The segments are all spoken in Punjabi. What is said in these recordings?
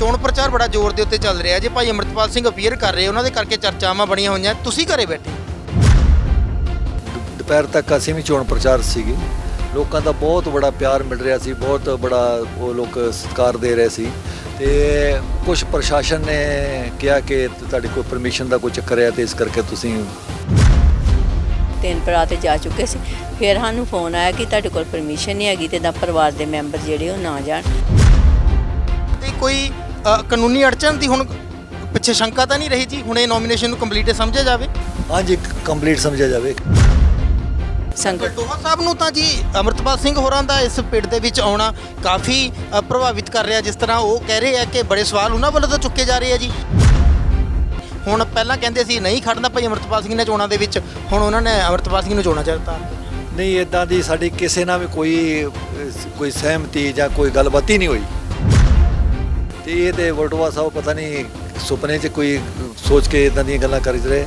ਚੋਣ ਪ੍ਰਚਾਰ ਬੜਾ ਜ਼ੋਰ ਦੇ ਉੱਤੇ ਚੱਲ ਰਿਹਾ ਜੇ ਭਾਈ ਅਮਰਤਪਾਲ ਸਿੰਘ ਅਪੀਅਰ ਕਰ ਰਹੇ ਉਹਨਾਂ ਦੇ ਕਰਕੇ ਚਰਚਾਵਾਂ ਬਣੀਆਂ ਹੋਈਆਂ। ਤੁਸੀਂ ਘਰੇ ਬੈਠੇ? ਦੁਪਹਿਰ ਤੱਕ ਅਸੀਂ ਵੀ ਚੋਣ ਪ੍ਰਚਾਰ ਸੀਗੇ। ਲੋਕਾਂ ਦਾ ਬਹੁਤ ਬੜਾ ਪਿਆਰ ਮਿਲ ਰਿਹਾ ਸੀ ਬਹੁਤ ਬੜਾ ਉਹ ਲੋਕ ਸਤਿਕਾਰ ਦੇ ਰਹੇ ਸੀ। ਤੇ ਕੁਝ ਪ੍ਰਸ਼ਾਸਨ ਨੇ ਕਿਹਾ ਕਿ ਤੁਹਾਡੀ ਕੋਈ ਪਰਮਿਸ਼ਨ ਦਾ ਕੋਈ ਚੱਕਰ ਹੈ ਤੇ ਇਸ ਕਰਕੇ ਤੁਸੀਂ ਤਿੰਨ ਭਰਾ ਤੇ ਜਾ ਚੁੱਕੇ ਸੀ। ਫਿਰ ਸਾਨੂੰ ਫੋਨ ਆਇਆ ਕਿ ਤੁਹਾਡੇ ਕੋਲ ਪਰਮਿਸ਼ਨ ਨਹੀਂ ਹੈਗੀ ਤੇ ਦਾ ਪਰਿਵਾਰ ਦੇ ਮੈਂਬਰ ਜਿਹੜੇ ਉਹ ਨਾ ਜਾਣ। ਤੇ ਕੋਈ ਅ, ਕਾਨੂੰਨੀ ਅੜਚਨ ਦੀ ਹੁਣ ਪਿੱਛੇ ਸ਼ੰਕਾ ਤਾਂ ਨਹੀਂ ਰਹੀ ਜੀ? ਹੁਣ ਇਹ ਨੋਮੀਨੇਸ਼ਨ ਨੂੰ ਕੰਪਲੀਟ ਸਮਝਿਆ ਜਾਵੇ? ਹਾਂਜੀ ਕੰਪਲੀਟ ਸਮਝਿਆ ਜਾਵੇ। ਸੰਗਤ। ਬਲਟੋਹਾ ਸਾਹਿਬ ਨੂੰ ਤਾਂ ਜੀ ਅਮਰਤਪਾਲ ਸਿੰਘ ਹੋਰਾਂ ਦਾ ਇਸ ਪਿੰਡ ਦੇ ਵਿੱਚ ਆਉਣਾ ਕਾਫੀ ਅ, ਪ੍ਰਭਾਵਿਤ ਕਰ ਰਿਹਾ। ਜਿਸ ਤਰ੍ਹਾਂ ਉਹ ਕਹਿ ਰਹੇ ਆ ਕਿ ਬੜੇ ਸਵਾਲ ਉਹਨਾਂ ਵੱਲੋਂ ਤਾਂ ਚੁੱਕੇ ਜਾ ਰਹੇ ਆ ਜੀ। ਹੁਣ ਪਹਿਲਾਂ ਕਹਿੰਦੇ ਸੀ ਨਹੀਂ ਖੜਨਾ ਭਾਈ ਅਮਰਤਪਾਲ ਸਿੰਘ ਨੇ ਚੋਣਾਂ ਦੇ ਵਿੱਚ। ਹੁਣ ਉਹਨਾਂ ਨੇ ਅਮਰਤਪਾਲ ਸਿੰਘ ਨੂੰ ਚੋਣਾਂ ਚਾਹਤਾ ਨਹੀਂ ਇਦਾਂ ਦੀ ਸਾਡੀ ਕਿਸੇ ਨਾਲ ਵੀ ਕੋਈ ਅਹ, ਕੋਈ ਸਹਿਮਤੀ ਜਾਂ ਕੋਈ ਗੱਲਬਾਤ ਹੀ ਨਹੀਂ ਹੋਈ। ਤੇ ਇਹ ਤੇ ਵਲਟੋਆ ਸਾਹਿਬ ਪਤਾ ਨਹੀਂ ਸੁਪਨੇ 'ਚ ਕੋਈ ਸੋਚ ਕੇ ਇਦਾਂ ਦੀਆਂ ਗੱਲਾਂ ਕਰੀ ਰਹੇ।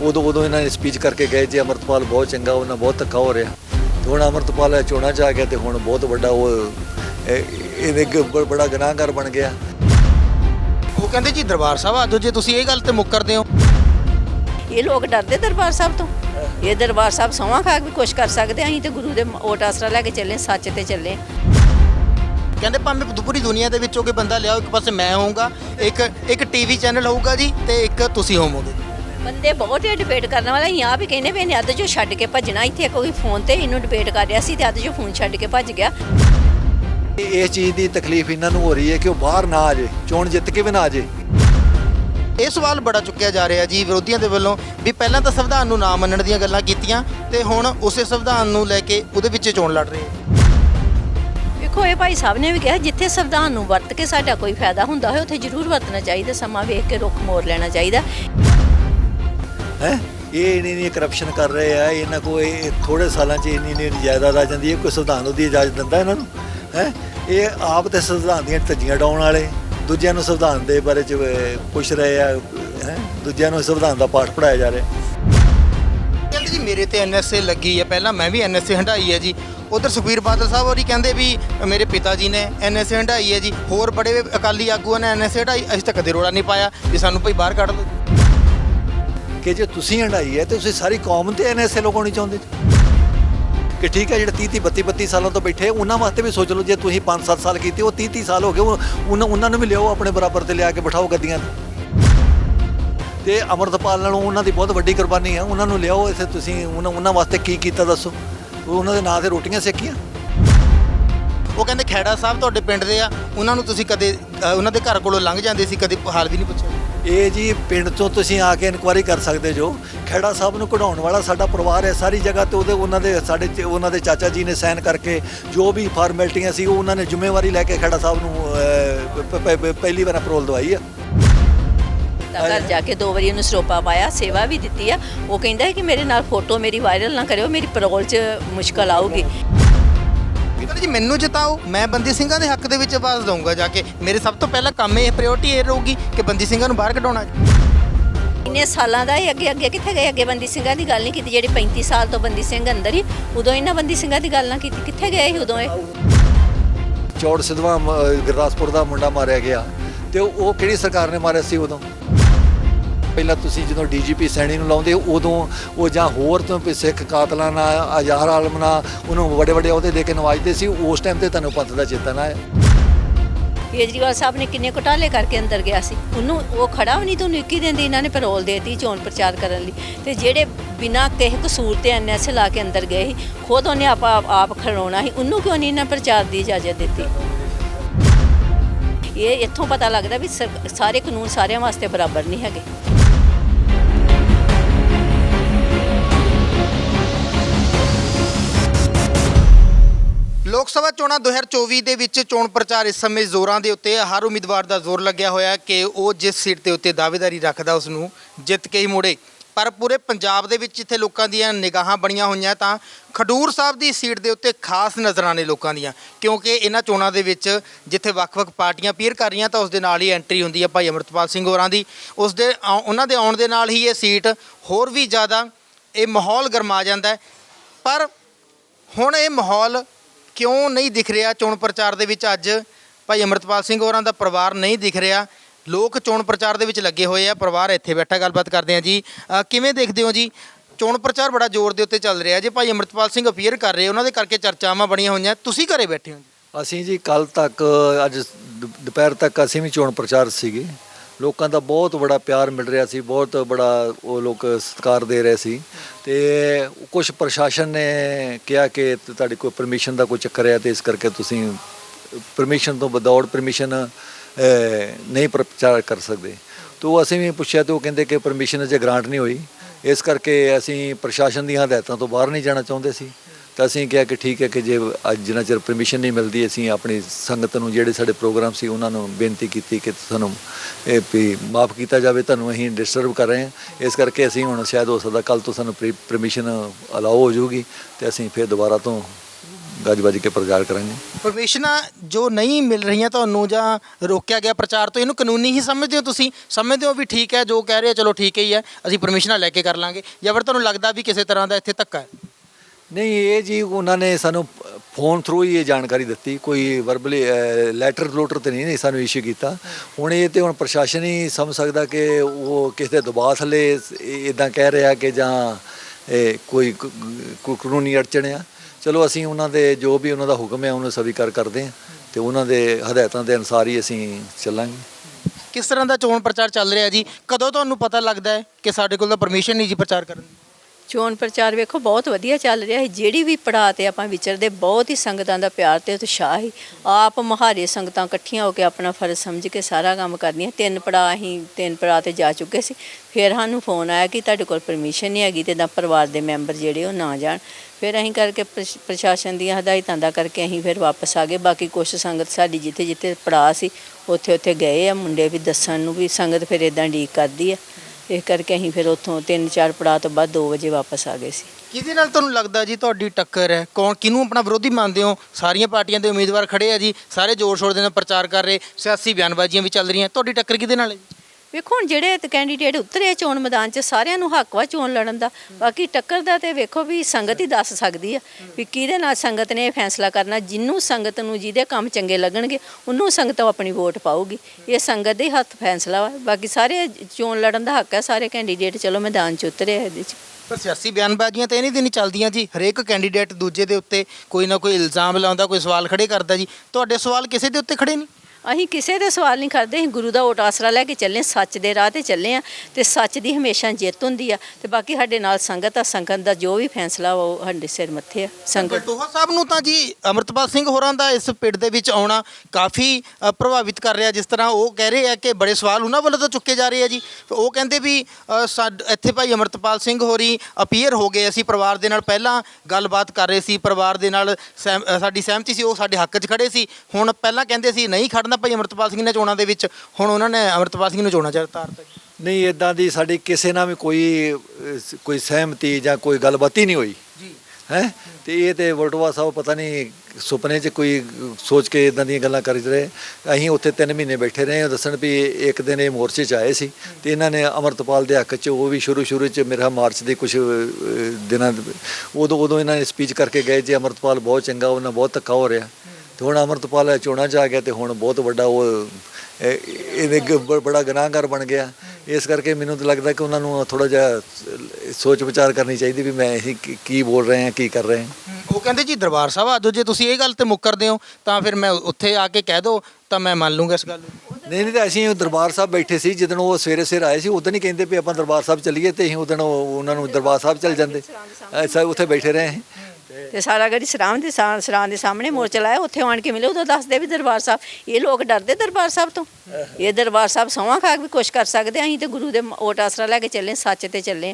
ਉਦੋਂ ਉਦੋਂ ਇਹਨਾਂ ਨੇ ਸਪੀਚ ਕਰਕੇ ਗਏ ਜੀ ਅਮਰਤਪਾਲ ਬਹੁਤ ਚੰਗਾ ਉਹਨਾਂ ਬਹੁਤ ਧੱਕਾ ਹੋ ਰਿਹਾ। ਤੇ ਹੁਣ ਅਮਰਤਪਾਲ ਚੋਣਾਂ 'ਚ ਆ ਗਿਆ ਤੇ ਹੁਣ ਬਹੁਤ ਵੱਡਾ ਉਹ ਇਹ- ਇਹਦੇ ਬੜਾ ਗੁਨਾਹਗਾਰ ਬਣ ਗਿਆ। ਉਹ ਕਹਿੰਦੇ ਜੀ ਦਰਬਾਰ ਸਾਹਿਬ ਆਜੋ ਜੇ ਤੁਸੀਂ ਇਹ ਗੱਲ ਤੇ ਮੁੱਕਰਦੇ ਹੋ। ਇਹ ਲੋਕ ਡਰਦੇ ਦਰਬਾਰ ਸਾਹਿਬ ਤੋਂ। ਇਹ ਦਰਬਾਰ ਸਾਹਿਬ ਸੌਂਹਾਂ ਖਾ ਕੇ ਵੀ ਕੁਛ ਕਰ ਸਕਦੇ ਆ, ਅਸੀਂ ਤੇ ਗੁਰੂ ਦੇ ਓਟ ਆਸਰਾ ਲੈ ਕੇ ਚੱਲੇ ਸੱਚ ਤੇ ਚੱਲੇ। ਕਹਿੰਦੇ ਭਾਵੇਂ ਪੂਰੀ ਦੁਨੀਆ ਦੇ ਵਿੱਚੋਂ ਕੋਈ ਬੰਦਾ ਲਿਆਓ ਇੱਕ ਪਾਸੇ ਮੈਂ ਹੋਊਂਗਾ ਇੱਕ ਇੱਕ ਟੀਵੀ ਚੈਨਲ ਹੋਊਗਾ ਜੀ ਤੇ ਇੱਕ ਤੁਸੀਂ ਹੋਵੋਗੇ ਬੰਦੇ ਬਹੁਤ ਇਹ ਡਿਬੇਟ ਕਰਨ ਵਾਲਾ ਅਸੀਂ ਆਪ ਹੀ ਕਹਿੰਦੇ ਵੀ ਇਹਨੇ ਅੱਧ ਜੋ ਛੱਡ ਕੇ ਭੱਜਣਾ। ਇੱਥੇ ਕੋਈ ਫੋਨ ਤੇ ਇਹਨੂੰ ਡਿਬੇਟ ਕਰ ਰਿਹਾ ਸੀ ਤੇ ਅੱਧ ਜੋ ਫੋਨ ਛੱਡ ਕੇ ਭੱਜ ਗਿਆ। ਇਹ ਇਸ ਚੀਜ਼ ਦੀ ਤਕਲੀਫ ਇਹਨਾਂ ਨੂੰ ਹੋ ਰਹੀ ਹੈ ਕਿ ਉਹ ਬਾਹਰ ਨਾ ਆ ਜੇ ਚੋਣ ਜਿੱਤ ਕੇ ਵੀ ਨਾ ਆ ਜੇ ਇਹ ਸਵਾਲ ਬੜਾ ਚੁੱਕਿਆ ਜਾ ਰਿਹਾ ਜੀ ਵਿਰੋਧੀਆਂ ਦੇ ਵੱਲੋਂ ਵੀ ਪਹਿਲਾਂ ਤਾਂ ਸੰਵਿਧਾਨ ਨੂੰ ਨਾ ਮੰਨਣ ਦੀਆਂ ਗੱਲਾਂ ਕੀਤੀਆਂ ਤੇ ਹੁਣ ਉਸੇ ਸੰਵਿਧਾਨ ਨੂੰ ਲੈ ਕੇ ਉਹਦੇ ਵਿੱਚ ਚੋਣ ਲੜ ਰਹੇ ਆ। ਇਹ ਭਾਈ ਸਾਹਿਬ ਨੇ ਵੀ ਕਿਹਾ, ਜਿੱਥੇ ਸੰਵਿਧਾਨ ਨੂੰ ਵਰਤ ਕੇ ਸਾਡਾ ਕੋਈ ਫਾਇਦਾ ਹੁੰਦਾ ਹੋਵੇ ਉੱਥੇ ਜ਼ਰੂਰ ਵਰਤਣਾ ਚਾਹੀਦਾ, ਸਮਾਂ ਵੇਖ ਕੇ ਰੁੱਖ ਮੋੜ ਲੈਣਾ ਚਾਹੀਦਾ। ਹੈ? ਇਹ ਇੰਨੀ ਨਹੀਂ ਕਰਪਸ਼ਨ ਕਰ ਰਹੇ ਆ, ਇਹਨਾਂ ਕੋ ਇਹ ਥੋੜੇ ਸਾਲਾਂ 'ਚ ਇੰਨੀ ਨਹੀਂ ਜਾਇਦਾਦ ਆ ਜਾਂਦੀ ਹੈ, ਕੋਈ ਸੰਵਿਧਾਨ ਉਹਦੀ ਇਜਾਜ਼ਤ ਦਿੰਦਾ ਇਹਨਾਂ ਨੂੰ? ਹੈ? ਇਹ ਆਪ ਤੇ ਸੰਵਿਧਾਨ ਦੀਆਂ ਧੱਜੀਆਂ ਡਾਉਣ ਵਾਲੇ, ਦੂਜਿਆਂ ਨੂੰ ਸੰਵਿਧਾਨ ਦੇ ਬਾਰੇ 'ਚ ਪੁੱਛ ਰਹੇ ਆ, ਹੈ? ਦੂਜਿਆਂ ਨੂੰ ਸੰਵਿਧਾਨ ਦਾ ਪਾਠ ਪੜਾਇਆ ਜਾ ਰਿਹਾ। ਮੇਰੇ ਤੇ ਐਨਐਸਏ ਲੱਗੀ ਹੈ। ਪਹਿਲਾਂ ਮੈਂ ਵੀ ਐਨਐਸਏ ਹੰਡਾਈ ਹੈ ਜੀ। ਉਧਰ ਸੁਖਬੀਰ ਬਾਦਲ ਸਾਹਿਬ ਹੋਰੀ ਕਹਿੰਦੇ ਵੀ ਮੇਰੇ ਪਿਤਾ ਜੀ ਨੇ ਐਨਐਸਏ ਹੰਡਾਈ ਹੈ ਜੀ। ਹੋਰ ਬੜੇ ਅਕਾਲੀ ਆਗੂਆਂ ਨੇ ਐਨਐਸਏ ਹਟਾਈ ਅਸੀਂ ਤਾਂ ਕਦੇ ਰੋਲਾ ਨਹੀਂ ਪਾਇਆ। ਵੀ ਸਾਨੂੰ ਭਾਈ ਬਾਹਰ ਕੱਢ ਦਿਓ ਕਿ ਜੇ ਤੁਸੀਂ ਹੰਡਾਈ ਹੈ ਤੇ ਤੁਸੀਂ ਸਾਰੀ ਕੌਮ ਤੇ ਐਨਐਸਏ ਲਗਾਉਣੀ ਚਾਹੁੰਦੇ ਕਿ ਠੀਕ ਹੈ, ਜਿਹੜੇ 30 30 32 32 ਸਾਲਾਂ ਤੋਂ ਬੈਠੇ, ਉਹਨਾਂ ਵਾਸਤੇ ਵੀ ਸੋਚ ਲਓ, ਜੇ ਤੁਸੀਂ 5 7 ਸਾਲ ਕੀਤੀ, ਉਹ 30 30 ਸਾਲ ਹੋ ਗਏ ਉਹਨਾਂ ਉਹਨਾਂ ਨੂੰ ਵੀ ਲਿਆਓ ਆਪਣੇ ਬਰਾਬਰ ਤੇ ਲਿਆ ਕੇ ਬਿਠਾਓ ਗੱਦੀਆਂ ਤੇ। ਤੇ ਅਮਰਤਪਾਲ ਨਾਲੋਂ ਉਹਨਾਂ ਦੀ ਬਹੁਤ ਵੱਡੀ ਕੁਰਬਾਨੀ ਹੈ। ਉਹਨਾਂ ਨੂੰ ਲਿਆਓ ਇੱਥੇ ਤੁਸੀਂ ਉਹਨਾਂ ਉਹਨਾਂ ਵਾਸਤੇ ਕੀ ਕੀਤਾ ਦੱਸੋ? ਉਹ ਉਹਨਾਂ ਦੇ ਨਾਂ ਤੇ ਰੋਟੀਆਂ ਸੇਕੀਆਂ। ਉਹ ਕਹਿੰਦੇ ਖੈੜਾ ਸਾਹਿਬ ਤੁਹਾਡੇ ਪਿੰਡ ਦੇ ਆ। ਉਹਨਾਂ ਨੂੰ ਤੁਸੀਂ ਕਦੇ ਉਹਨਾਂ ਦੇ ਘਰ ਕੋਲੋਂ ਲੰਘ ਜਾਂਦੇ ਸੀ ਕਦੇ ਹਾਲ ਵੀ ਨਹੀਂ ਪੁੱਛਿਆ? ਇਹ ਜੀ ਪਿੰਡ ਤੋਂ ਤੁਸੀਂ ਆ ਕੇ ਇਨਕੁਆਇਰੀ ਕਰ ਸਕਦੇ ਜੋ। ਖੇੜਾ ਸਾਹਿਬ ਨੂੰ ਕਢਾਉਣ ਵਾਲਾ ਸਾਡਾ ਪਰਿਵਾਰ ਹੈ ਸਾਰੀ ਜਗ੍ਹਾ ਤੇ ਉਹਦੇ ਉਹਨਾਂ ਦੇ ਸਾਡੇ ਉਹਨਾਂ ਦੇ ਚਾਚਾ ਜੀ ਨੇ ਸਾਈਨ ਕਰਕੇ ਜੋ ਵੀ ਫਾਰਮੈਲਿਟੀਆਂ ਸੀ ਉਹ ਉਹਨਾਂ ਨੇ ਜ਼ਿੰਮੇਵਾਰੀ ਲੈ ਕੇ ਖੇੜਾ ਸਾਹਿਬ ਨੂੰ ਪਹਿਲੀ ਵਾਰ ਅਪਰੋਲ ਦਵਾਈ ਆ। ਤਾਂ ਘਰ ਜਾ ਕੇ ਦੋ ਵਾਰੀ ਉਹਨੂੰ ਸਰੋਪਾ ਪਾਇਆ ਸੇਵਾ ਵੀ ਦਿੱਤੀ ਆ। ਉਹ ਕਹਿੰਦਾ ਹੈ ਕਿ ਮੇਰੇ ਨਾਲ ਫੋਟੋ ਮੇਰੀ ਵਾਇਰਲ ਨਾ ਕਰਿਓ ਮੇਰੀ ਪਰੋਲ 'ਚ ਮੁਸ਼ਕਲ ਆਊਗੀ। ਕਹਿੰਦੇ ਜੀ ਮੈਨੂੰ ਜਿਤਾਓ ਮੈਂ ਬੰਦੀ ਸਿੰਘਾਂ ਦੇ ਹੱਕ ਦੇ ਵਿੱਚ ਆਵਾਜ਼ ਦਊਂਗਾ ਜਾ ਕੇ। ਮੇਰੇ ਸਭ ਤੋਂ ਪਹਿਲਾ ਕੰਮ ਇਹ ਪ੍ਰਾਇੋਰਟੀ ਇਹ ਰਹੂਗੀ ਕਿ ਬੰਦੀ ਸਿੰਘਾਂ ਨੂੰ ਬਾਹਰ ਕਢਾਉਣਾ। ਇੰਨੇ ਸਾਲਾਂ ਦਾ ਇਹ ਅੱਗੇ ਅੱਗੇ ਕਿੱਥੇ ਗਏ? ਅੱਗੇ ਬੰਦੀ ਸਿੰਘਾਂ ਦੀ ਗੱਲ ਨਹੀਂ ਕੀਤੀ ਜਿਹੜੇ 35 ਸਾਲ ਤੋਂ ਬੰਦੀ ਸਿੰਘ ਅੰਦਰ ਹੀ ਉਦੋਂ ਇਹਨਾਂ ਬੰਦੀ ਸਿੰਘਾਂ ਦੀ ਗੱਲ ਨਾ ਕੀਤੀ। ਕਿੱਥੇ ਗਏ ਸੀ ਉਦੋਂ ਇਹ? ਚੌੜ ਸਿਧਵਾ ਗੁਰਦਾਸਪੁਰ ਦਾ ਮੁੰਡਾ ਮਾਰਿਆ ਗਿਆ। ਤੇ ਉਹ ਕਿਹੜੀ ਸਰਕਾਰ ਨੇ ਮਾਰਿਆ ਸੀ ਉਦੋਂ? ਪਹਿਲਾਂ ਤੁਸੀਂ ਜਦੋਂ ਡੀਜੀਪੀ ਸੈਣੀ ਨੂੰ ਲਾਉਂਦੇ, ਉਦੋਂ ਉਹ ਜਾਂ ਹੋਰ ਤੋਂ ਸਿੱਖ ਕਾਤਲਾਂ ਨਾਲ, ਆਜ਼ਾਰ ਆਲਮ ਨਾਲ, ਉਹਨੂੰ ਵੱਡੇ ਵੱਡੇ ਅਹੁਦੇ ਦੇ ਕੇ ਨਵਾਜਦੇ ਸੀ, ਉਸ ਟਾਈਮ ਤੇ ਤੁਹਾਨੂੰ ਪੰਥ ਦਾ ਚੇਤਨ ਆਇਆ? ਕੇਜਰੀਵਾਲ ਸਾਹਿਬ ਨੇ ਕਿੰਨੇ ਘੁਟਾਲੇ ਕਰਕੇ ਅੰਦਰ ਗਿਆ ਸੀ। ਉਹਨੂੰ ਉਹ ਖੜਾ ਵੀ ਨਹੀਂ, ਤੋਂ 21 ਦਿਨ ਇਹਨਾਂ ਨੇ ਪੈਰੋਲ ਦੇਤੀ ਚੋਣ ਪ੍ਰਚਾਰ ਕਰਨ ਲਈ। ਤੇ ਜਿਹੜੇ ਬਿਨਾਂ ਕਿਸੇ ਕਸੂਰ ਤੇ ਐਨਐਸ ਲਾ ਕੇ ਅੰਦਰ ਗਏ ਸੀ, ਖੁਦ ਉਹਨੇ ਆਪ ਆਪ ਖੜਾਉਣਾ ਸੀ। ਉਹਨੂੰ ਕਿਉਂ ਨਹੀਂ ਇਹਨਾਂ ਪ੍ਰਚਾਰ ਦੀ ਇਜਾਜ਼ਤ ਦਿੱਤੀ? ਇਹ ਇੱਥੋਂ ਪਤਾ ਲੱਗਦਾ ਵੀ ਸਾਰੇ ਕਾਨੂੰਨ ਸਾਰਿਆਂ ਵਾਸਤੇ ਬਰਾਬਰ ਨਹੀਂ ਹੈਗੇ। ਲੋਕ ਸਭਾ ਚੋਣਾਂ 2024 ਦੇ ਵਿੱਚ ਚੋਣ ਪ੍ਰਚਾਰ ਇਸ ਸਮੇਂ ਜ਼ੋਰਾਂ ਦੇ ਉੱਤੇ ਹੈ। ਹਰ ਉਮੀਦਵਾਰ ਦਾ ਜ਼ੋਰ ਲੱਗਿਆ ਹੋਇਆ ਕਿ ਉਹ ਜਿਸ ਸੀਟ ਦੇ ਉੱਤੇ ਦਾਅਵੇਦਾਰੀ ਰੱਖਦਾ ਉਸ ਨੂੰ ਜਿੱਤ ਕੇ ਹੀ ਮੋੜੇ। ਪਰ ਪੂਰੇ ਪੰਜਾਬ ਦੇ ਵਿੱਚ ਜਿੱਥੇ ਲੋਕਾਂ ਦੀਆਂ ਨਿਗਾਹਾਂ ਬਣੀਆਂ ਹੋਈਆਂ ਤਾਂ ਖਡੂਰ ਸਾਹਿਬ ਦੀ ਸੀਟ ਦੇ ਉੱਤੇ ਖਾਸ ਨਜ਼ਰਾਂ ਨੇ ਲੋਕਾਂ ਦੀਆਂ। ਕਿਉਂਕਿ ਇਹਨਾਂ ਚੋਣਾਂ ਦੇ ਵਿੱਚ ਜਿੱਥੇ ਵੱਖ-ਵੱਖ ਪਾਰਟੀਆਂ ਪੀਰ ਕਰ ਰਹੀਆਂ ਤਾਂ ਉਸ ਦੇ ਨਾਲ ਹੀ ਐਂਟਰੀ ਹੁੰਦੀ ਹੈ ਭਾਈ ਅਮਰਤਪਾਲ ਸਿੰਘ ਹੋਰਾਂ ਦੀ। ਉਸ ਦੇ ਆਉ- ਉਹਨਾਂ ਦੇ ਆਉਣ ਦੇ ਨਾਲ ਹੀ ਇਹ ਸੀਟ ਹੋਰ ਵੀ ਜ਼ਿਆਦਾ ਇਹ ਮਾਹੌਲ ਗਰਮਾ ਜਾਂਦਾ ਪਰ ਹੁਣ ਇਹ ਮਾਹੌਲ ਕਿਉਂ ਨਹੀਂ ਦਿਖ ਰਿਹਾ ਚੋਣ ਪ੍ਰਚਾਰ ਦੇ ਵਿੱਚ ਅੱਜ? ਭਾਈ ਅਮਰਤਪਾਲ ਸਿੰਘ ਹੋਰਾਂ ਦਾ ਪਰਿਵਾਰ ਨਹੀਂ ਦਿਖ ਰਿਹਾ। ਲੋਕ ਚੋਣ ਪ੍ਰਚਾਰ ਦੇ ਵਿੱਚ ਲੱਗੇ ਹੋਏ ਆ, ਪਰਿਵਾਰ ਇੱਥੇ ਬੈਠਾ ਗੱਲਬਾਤ ਕਰਦੇ ਆ ਜੀ। ਕਿਵੇਂ ਦੇਖਦੇ ਹੋ ਜੀ? ਚੋਣ ਪ੍ਰਚਾਰ ਬੜਾ ਜ਼ੋਰ ਦੇ ਉੱਤੇ ਚੱਲ ਰਿਹਾ ਜੇ ਭਾਈ ਅਮਰਤਪਾਲ ਸਿੰਘ ਅਪੀਅਰ ਕਰ ਰਹੇ, ਉਹਨਾਂ ਦੇ ਕਰਕੇ ਚਰਚਾਵਾਂ ਬਣੀਆਂ ਹੋਈਆਂ। ਤੁਸੀਂ ਘਰੇ ਬੈਠੇ ਹੋ ਜੀ? ਅਸੀਂ ਜੀ ਕੱਲ ਤੱਕ, ਅੱਜ ਦੁ- ਦੁਪਹਿਰ ਤੱਕ ਅਸੀਂ ਵੀ ਚੋਣ ਪ੍ਰਚਾਰ ਸੀਗੇ। ਲੋਕਾਂ ਦਾ ਬਹੁਤ ਬੜਾ ਪਿਆਰ ਮਿਲ ਰਿਹਾ ਸੀ, ਬਹੁਤ ਬੜਾ ਉਹ ਲੋਕ ਸਤਿਕਾਰ ਦੇ ਰਹੇ ਸੀ ਤੇ ਕੁਝ ਪ੍ਰਸ਼ਾਸਨ ਨੇ ਕਿਹਾ ਕਿ ਤੁਹਾਡੀ ਕੋਈ ਪਰਮਿਸ਼ਨ ਦਾ ਕੋਈ ਚੱਕਰ ਹੈ ਤੇ ਇਸ ਕਰਕੇ ਤੁਸੀਂ ਪਰਮਿਸ਼ਨ ਤੋਂ ਵਿਦਆਊਟ ਪਰਮਿਸ਼ਨ ਨਹੀਂ ਪ੍ਰਚਾਰ ਕਰ ਸਕਦੇ। ਤੋ ਅਸੀਂ ਵੀ ਪੁੱਛਿਆ ਤੇ ਉਹ ਕਹਿੰਦੇ ਕਿ ਪਰਮਿਸ਼ਨ ਅਜੇ ਗ੍ਰਾਂਟ ਨਹੀਂ ਹੋਈ। ਇਸ ਕਰਕੇ ਅਸੀਂ ਪ੍ਰਸ਼ਾਸਨ ਦੀਆਂ ਹਦਾਇਤਾਂ ਤੋਂ ਬਾਹਰ ਨਹੀਂ ਜਾਣਾ ਚਾਹੁੰਦੇ ਸੀ। ਤਾਂ ਅਸੀਂ ਕਿਹਾ ਕਿ ਠੀਕ ਹੈ ਕਿ ਜੇ ਅੱਜ ਜਿੰਨਾ ਚਿਰ ਪਰਮਿਸ਼ਨ ਨਹੀਂ ਮਿਲਦੀ, ਅਸੀਂ ਆਪਣੀ ਸੰਗਤ ਨੂੰ ਜਿਹੜੇ ਸਾਡੇ ਪ੍ਰੋਗਰਾਮ ਸੀ ਉਹਨਾਂ ਨੂੰ ਬੇਨਤੀ ਕੀਤੀ ਕਿ ਸਾਨੂੰ ਇਹ ਵੀ ਮਾਫ ਕੀਤਾ ਜਾਵੇ, ਤੁਹਾਨੂੰ ਅਸੀਂ ਡਿਸਟਰਬ ਕਰ ਰਹੇ ਹਾਂ। ਇਸ ਕਰਕੇ ਅਸੀਂ ਹੁਣ ਸ਼ਾਇਦ ਹੋ ਸਕਦਾ ਕੱਲ ਤੋਂ ਸਾਨੂੰ ਪਰਮਿਸ਼ਨ ਅਲਾਓ ਹੋ ਜਾਊਗੀ ਤੇ ਅਸੀਂ ਫਿਰ ਦੁਬਾਰਾ ਤੋਂ ਗੱਜ ਵੱਜ ਕੇ ਪ੍ਰਚਾਰ ਕਰਾਂਗੇ। ਪਰਮਿਸ਼ਨਾਂ ਜੋ ਨਹੀਂ ਮਿਲ ਰਹੀਆਂ ਤੁਹਾਨੂੰ ਜਾਂ ਰੋਕਿਆ ਗਿਆ ਪ੍ਰਚਾਰ ਤੋਂ, ਇਹਨੂੰ ਕਾਨੂੰਨੀ ਹੀ ਸਮਝਦੇ ਹੋ ਤੁਸੀਂ। ਸਮਝਦੇ ਹੋ ਵੀ ਠੀਕ ਹੈ, ਜੋ ਕਹਿ ਰਹੇ ਚਲੋ ਠੀਕ ਹੀ ਹੈ, ਅਸੀਂ ਪਰਮਿਸ਼ਨਾਂ ਲੈ ਕੇ ਕਰ ਲਾਂਗੇ। ਜਾਂ ਫਿਰ ਤੁਹਾਨੂੰ ਲੱਗਦਾ ਵੀ ਕਿਸੇ ਤਰ੍ਹਾਂ ਦਾ ਇੱਥੇ ਧੱਕਾ ਹੈ? ਨਹੀਂ, ਇਹ ਜੀ ਉਹਨਾਂ ਨੇ ਸਾਨੂੰ ਫੋਨ ਥਰੂ ਹੀ ਇਹ ਜਾਣਕਾਰੀ ਦਿੱਤੀ। ਕੋਈ ਵਰਬਲੀ ਲੈਟਰ ਲੋਟਰ ਤੇ ਨਹੀਂ ਸਾਨੂੰ ਇਸ਼ੂ ਕੀਤਾ। ਹੁਣ ਇਹ ਤੇ ਹੁਣ ਪ੍ਰਸ਼ਾਸਨ ਹੀ ਸਮਝ ਸਕਦਾ ਕਿ ਉਹ ਕਿਸੇ ਦੇ ਦਬਾਅ ਥੱਲੇ ਇਦਾਂ ਕਹਿ ਰਿਹਾ ਕਿ ਜਾਂ ਇਹ ਕੋਈ ਕਾਨੂੰਨੀ ਅੜਚਣ ਆ। ਚਲੋ, ਅਸੀਂ ਉਹਨਾਂ ਦੇ ਜੋ ਵੀ ਉਹਨਾਂ ਦਾ ਹੁਕਮ ਹੈ ਉਹਨੂੰ ਸਵੀਕਾਰ ਕਰਦੇ ਹਾਂ ਤੇ ਉਹਨਾਂ ਦੇ ਹਦਾਇਤਾਂ ਦੇ ਅਨੁਸਾਰ ਹੀ ਅਸੀਂ ਚੱਲਾਂਗੇ। ਕਿਸ ਤਰ੍ਹਾਂ ਦਾ ਚੋਣ ਪ੍ਰਚਾਰ ਚੱਲ ਰਿਹਾ ਜੀ? ਕਦੋਂ ਤੁਹਾਨੂੰ ਪਤਾ ਲੱਗਦਾ ਹੈ ਕਿ ਸਾਡੇ ਕੋਲ ਤਾਂ ਪਰਮਿਸ਼ਨ ਨਹੀਂ ਜੀ ਪ੍ਰਚਾਰ ਕਰਨ ਦੀ? ਚੋਣ ਪ੍ਰਚਾਰ ਵੇਖੋ, ਬਹੁਤ ਵਧੀਆ ਚੱਲ ਰਿਹਾ ਹੈ। ਜਿਹੜੀ ਵੀ ਪੜਾਅ ਤੇ ਆਪਾਂ ਵਿਚਰਦੇ, ਬਹੁਤ ਹੀ ਸੰਗਤਾਂ ਦਾ ਪਿਆਰ ਤੇ ਉਤਸ਼ਾਹ ਹੀ। ਆਪ ਮਹਾਰੇ ਸੰਗਤਾਂ ਇਕੱਠੀਆਂ ਹੋ ਕੇ ਆਪਣਾ ਫਰਜ਼ ਸਮਝ ਕੇ ਸਾਰਾ ਕੰਮ ਕਰਦੀਆਂ ਤਿੰਨ ਪੜਾਅ ਅਸੀਂ, ਤਿੰਨ ਪੜਾਅ ਤੇ ਜਾ ਚੁੱਕੇ ਸੀ। ਫਿਰ ਸਾਨੂੰ ਫੋਨ ਆਇਆ ਕਿ ਤੁਹਾਡੇ ਕੋਲ ਪਰਮਿਸ਼ਨ ਨਹੀਂ ਹੈਗੀ ਤੇ ਦਾ ਪਰਿਵਾਰ ਦੇ ਮੈਂਬਰ ਜਿਹੜੇ ਉਹ ਨਾ ਜਾਣ। ਫਿਰ ਅਸੀਂ ਕਰਕੇ ਪ੍ਰਸ਼- ਪ੍ਰਸ਼ਾਸਨ ਦੀਆਂ ਹਦਾਇਤਾਂ ਦਾ ਕਰਕੇ ਅਸੀਂ ਫਿਰ ਵਾਪਸ ਆ ਗਏ। ਬਾਕੀ ਕੁਛ ਸੰਗਤ ਸਾਡੀ ਜਿੱਥੇ ਜਿੱਥੇ ਪੜਾਅ ਸੀ ਉੱਥੇ ਉੱਥੇ ਗਏ ਆ। ਮੁੰਡੇ ਵੀ ਦੱਸਣ ਨੂੰ ਵੀ ਸੰਗਤ ਫਿਰ ਇਦਾਂ ਡੀਕ ਕਰਦੀ ਆ। ਇਸ ਕਰਕੇ ਅਸੀਂ ਫਿਰ ਉੱਥੋਂ ਤਿੰਨ ਚਾਰ ਪੜਾਅ ਤੋਂ ਬਾਅਦ 2 ਵਜੇ ਵਾਪਸ ਆ ਗਏ ਸੀ। ਕਿਹਦੇ ਨਾਲ ਤੁਹਾਨੂੰ ਲੱਗਦਾ ਜੀ ਤੁਹਾਡੀ ਟੱਕਰ? ਹੈ ਕੌਣ, ਕਿਹਨੂੰ ਆਪਣਾ ਵਿਰੋਧੀ ਮੰਨਦੇ ਹੋ? ਸਾਰੀਆਂ ਪਾਰਟੀਆਂ ਦੇ ਉਮੀਦਵਾਰ ਖੜੇ ਆ ਜੀ, ਸਾਰੇ ਜ਼ੋਰ ਸ਼ੋਰ ਦੇ ਨਾਲ ਪ੍ਰਚਾਰ ਕਰ ਰਹੇ, ਸਿਆਸੀ ਬਿਆਨਬਾਜ਼ੀਆਂ ਵੀ ਚੱਲ ਰਹੀਆਂ। ਤੁਹਾਡੀ ਟੱਕਰ ਕਿਹਦੇ ਨਾਲ ਹੈ ਜੀ? ਵੇਖੋ ਹੁਣ ਜਿਹੜੇ ਤੇ ਕੈਂਡੀਡੇਟ ਉਤਰੇ ਚੋਣ ਮੈਦਾਨ 'ਚ, ਸਾਰਿਆਂ ਨੂੰ ਹੱਕ ਵਾ ਚੋਣ ਲੜਨ ਦਾ। ਬਾਕੀ ਟੱਕਰ ਦਾ ਤੇ ਵੇਖੋ ਵੀ ਸੰਗਤ ਹੀ ਦੱਸ ਸਕਦੀ ਆ ਵੀ ਕਿਹਦੇ ਨਾਲ ਸੰਗਤ ਨੇ ਇਹ ਫੈਸਲਾ ਕਰਨਾ, ਜਿੰਨੂੰ ਸੰਗਤ ਨੂੰ ਜਿਹਦੇ ਕੰਮ ਚੰਗੇ ਲੱਗਣਗੇ, ਉਹਨੂੰ ਸੰਗਤ ਆਪਣੀ ਵੋਟ ਪਾਊਗੀ। ਇਹ ਸੰਗਤ ਦੇ ਹੱਥ ਫੈਸਲਾ ਵਾ। ਬਾਕੀ ਸਾਰੇ ਚੋਣ ਲੜਨ ਦਾ ਹੱਕ ਹੈ ਸਾਰੇ ਕੈਂਡੀਡੇਟ ਚਲੋ ਮੈਦਾਨ 'ਚ ਉਤਰੇ ਇਹਦੇ 'ਚ। ਪਰ ਸਿਆਸੀ ਬਿਆਨਬਾਜ਼ੀਆਂ ਤਾਂ ਇਹਨੀ ਦਿਨ ਹੀ ਚੱਲਦੀਆਂ ਜੀ। ਹਰੇਕ ਕੈਂਡੀਡੇਟ ਦੂਜੇ ਦੇ ਉੱਤੇ ਕੋਈ ਨਾ ਕੋਈ ਇਲਜ਼ਾਮ ਲਾਉਂਦਾ, ਕੋਈ ਸਵਾਲ ਖੜੇ ਕਰਦਾ ਜੀ। ਤੁਹਾਡੇ ਸਵਾਲ ਕਿਸੇ ਦੇ ਉੱਤੇ ਖੜੇ ਨਹੀਂ। ਅਸੀਂ ਕਿਸੇ ਦੇ ਸਵਾਲ ਨਹੀਂ ਕਰਦੇ ਅਸੀਂ ਗੁਰੂ ਦਾ ਓਟ ਆਸਰਾ ਲੈ ਕੇ ਚੱਲੇ ਸੱਚ ਦੇ ਰਾਹ ਤੇ ਚੱਲੇ ਆ ਤੇ ਸੱਚ ਦੀ ਹਮੇਸ਼ਾ ਜਿੱਤ ਹੁੰਦੀ ਆ ਤੇ ਬਾਕੀ ਸਾਡੇ ਨਾਲ ਸੰਗਤ ਆ ਸੰਗਤ ਦਾ ਜੋ ਵੀ ਫੈਸਲਾ ਵਾ ਉਹ ਸਾਡੇ ਸਿਰ ਮੱਥੇ ਆ ਸੰਗਤ ਬਲਟੋਹਾ ਸਾਹਿਬ ਨੂੰ ਤਾਂ ਜੀ ਅਮਰਤਪਾਲ ਸਿੰਘ ਹੋਰਾਂ ਦਾ ਇਸ ਪਿੰਡ ਦੇ ਵਿੱਚ ਆਉਣਾ ਕਾਫੀ ਅ, ਪ੍ਰਭਾਵਿਤ ਕਰ ਰਿਹਾ ਜਿਸ ਤਰ੍ਹਾਂ ਉਹ ਕਹਿ ਰਹੇ ਆ ਕਿ ਬੜੇ ਸਵਾਲ ਉਹਨਾਂ ਵੱਲੋਂ ਤਾਂ ਚੁੱਕੇ ਜਾ ਰਹੇ ਆ ਜੀ। ਉਹ ਕਹਿੰਦੇ ਵੀ ਅ, ਸਾਡ- ਇੱਥੇ ਭਾਈ ਅਮਰਤਪਾਲ ਸਿੰਘ ਹੋਰੀ ਅਪੀਅਰ ਹੋ ਗਏ ਅਸੀਂ ਪਰਿਵਾਰ ਦੇ ਨਾਲ ਪਹਿਲਾਂ ਗੱਲਬਾਤ ਕਰ ਰਹੇ ਸੀ ਪਰਿਵਾਰ ਦੇ ਨਾਲ ਸਹਿਮ- ਅ, ਸਾਡੀ ਸਹਿਮਤੀ ਸੀ ਉਹ ਸਾਡੇ ਹੱਕ 'ਚ ਖੜੇ ਸੀ। ਹੁਣ ਪਹਿਲਾਂ ਕਹਿੰਦੇ ਸੀ ਨਹੀਂ ਖੜਨਾ ਭਾਈ ਅਮਰਤਪਾਲ ਸਿੰਘ ਨੇ ਚੋਣਾਂ ਦੇ ਵਿੱਚ ਹੁਣ ਉਹਨਾਂ ਨੇ ਅਮਰਤਪਾਲ ਸਿੰਘ ਨੂੰ ਚੋਣਾਂ ਚ ਤਾਰਤਾ ਜੀ। ਨਹੀਂ ਇਦਾਂ ਦੀ ਸਾਡੀ ਕਿਸੇ ਨਾਲ ਵੀ ਕੋਈ ਅਹ, ਕੋਈ ਸਹਿਮਤੀ ਜਾਂ ਕੋਈ ਗੱਲਬਾਤ ਹੀ ਨਹੀਂ ਹੋਈ। ਜੀ। ਹੈ? ਤੇ ਇਹ ਤੇ ਵਲਟੋਆ ਸਾਹਿਬ ਪਤਾ ਨਹੀਂ ਸੁਪਨੇ 'ਚ ਕੋਈ ਸੋਚ ਕੇ ਇਦਾਂ ਦੀਆਂ ਗੱਲਾਂ ਕਰੀ ਰਹੇ। ਅਸੀਂ ਉੱਥੇ 3 ਮਹੀਨੇ ਬੈਠੇ ਰਹੇ ਉਹ ਦੱਸਣ ਵੀ ਇੱਕ ਦਿਨ ਇਹ ਮੋਰਚੇ 'ਚ ਆਏ ਸੀ। ਤੇ ਇਹਨਾਂ ਨੇ ਅਮਰਤਪਾਲ ਦੇ ਹੱਕ 'ਚ ਉਹ ਵੀ ਸ਼ੁਰੂ ਸ਼ੁਰੂ 'ਚ ਮੇਰਾ ਮਾਰਚ ਦੇ ਕੁਝ ਦਿਨਾਂ ਦੇ- ਉਦੋਂ ਉਦੋਂ ਇਹਨਾਂ ਨੇ ਸਪੀਚ ਕਰਕੇ ਗਏ ਜੇ ਅਮਰਤਪਾਲ ਬਹੁਤ ਚੰਗਾ ਉਹਨਾਂ ਬਹੁਤ ਧੱਕਾ ਹੋ ਰਿਹਾ। ਤੇ ਹੁਣ ਅਮਰਤਪਾਲ ਚੋਣਾਂ 'ਚ ਆ ਗਿਆ ਤੇ ਹੁਣ ਬਹੁਤ ਵੱਡਾ ਉਹ ਇਹ- ਇਹਦੇ ਬੜਾ ਗੁਨਾਹਗਾਰ ਬਣ ਗਿਆ। ਇਸ ਕਰਕੇ ਮੈਨੂੰ ਤਾਂ ਲੱਗਦਾ ਕਿ ਉਹਨਾਂ ਨੂੰ ਥੋੜਾ ਜਿਹਾ ਸੋਚ ਵਿਚਾਰ ਕਰਨੀ ਚਾਹੀਦੀ ਵੀ ਮੈਂ ਇਹ ਕੀ- ਬੋਲ ਰਹੇ ਹਾਂ ਕੀ ਕਰ ਰਹੇ ਹਾਂ। ਉਹ ਕਹਿੰਦੇ ਜੀ ਦਰਬਾਰ ਸਾਹਿਬ ਆਜੋ ਜੇ ਤੁਸੀਂ ਇਹ ਗੱਲ ਤੇ ਮੁੱਕਰਦੇ ਹੋ ਤਾਂ ਫਿਰ ਮੈਂ ਉੱਥੇ ਆ ਕੇ ਕਹਿ ਦੋ ਤਾਂ ਮੈਂ ਮੰਨ ਲੂੰਗਾ ਇਸ ਗੱਲ ਨੂੰ। ਨਹੀਂ ਨਹੀਂ ਤਾਂ ਅਸੀਂ ਦਰਬਾਰ ਸਾਹਿਬ ਬੈਠੇ ਸੀ ਜਦੋਂ ਉਹ ਸਵੇਰੇ ਸਵੇਰੇ ਆਏ ਸੀ ਉਦੋਂ ਨਹੀਂ ਕਹਿੰਦੇ ਵੀ ਆਪਾਂ ਦਰਬਾਰ ਸਾਹਿਬ ਚੱਲੀਏ ਤੇ ਅਸੀਂ ਉਦੋਂ ਉਹਨਾਂ ਨੂੰ ਦਰਬਾਰ ਸਾਹਿਬ ਚੱਲ ਜਾਂਦੇ। ਐਸਾ ਉੱਥੇ ਬੈਠੇ ਰਹੇ। ਤੇ ਸਾਰਾ ਗੜੀ ਸਰਾਮ ਦੇ ਸਾ- ਸਰਾਂ ਦੇ ਸਾਹਮਣੇ ਮੋਰਚਾ ਲਾਇਆ ਉੱਥੇ ਆਣ ਕੇ ਮਿਲੇ ਉਦੋਂ ਦੱਸਦੇ ਵੀ ਦਰਬਾਰ ਸਾਹਿਬ ਇਹ ਲੋਕ ਡਰਦੇ ਦਰਬਾਰ ਸਾਹਿਬ ਤੋਂ। ਇਹ ਦਰਬਾਰ ਸਾਹਿਬ ਸੌਂਹਾਂ ਖਾ ਕੇ ਵੀ ਕੁਛ ਕਰ ਸਕਦੇ ਅਸੀਂ ਤੇ ਗੁਰੂ ਦੇ ਓਟ ਆਸਰਾ ਲੈ ਕੇ ਚੱਲੇ ਸੱਚ ਤੇ ਚੱਲੇ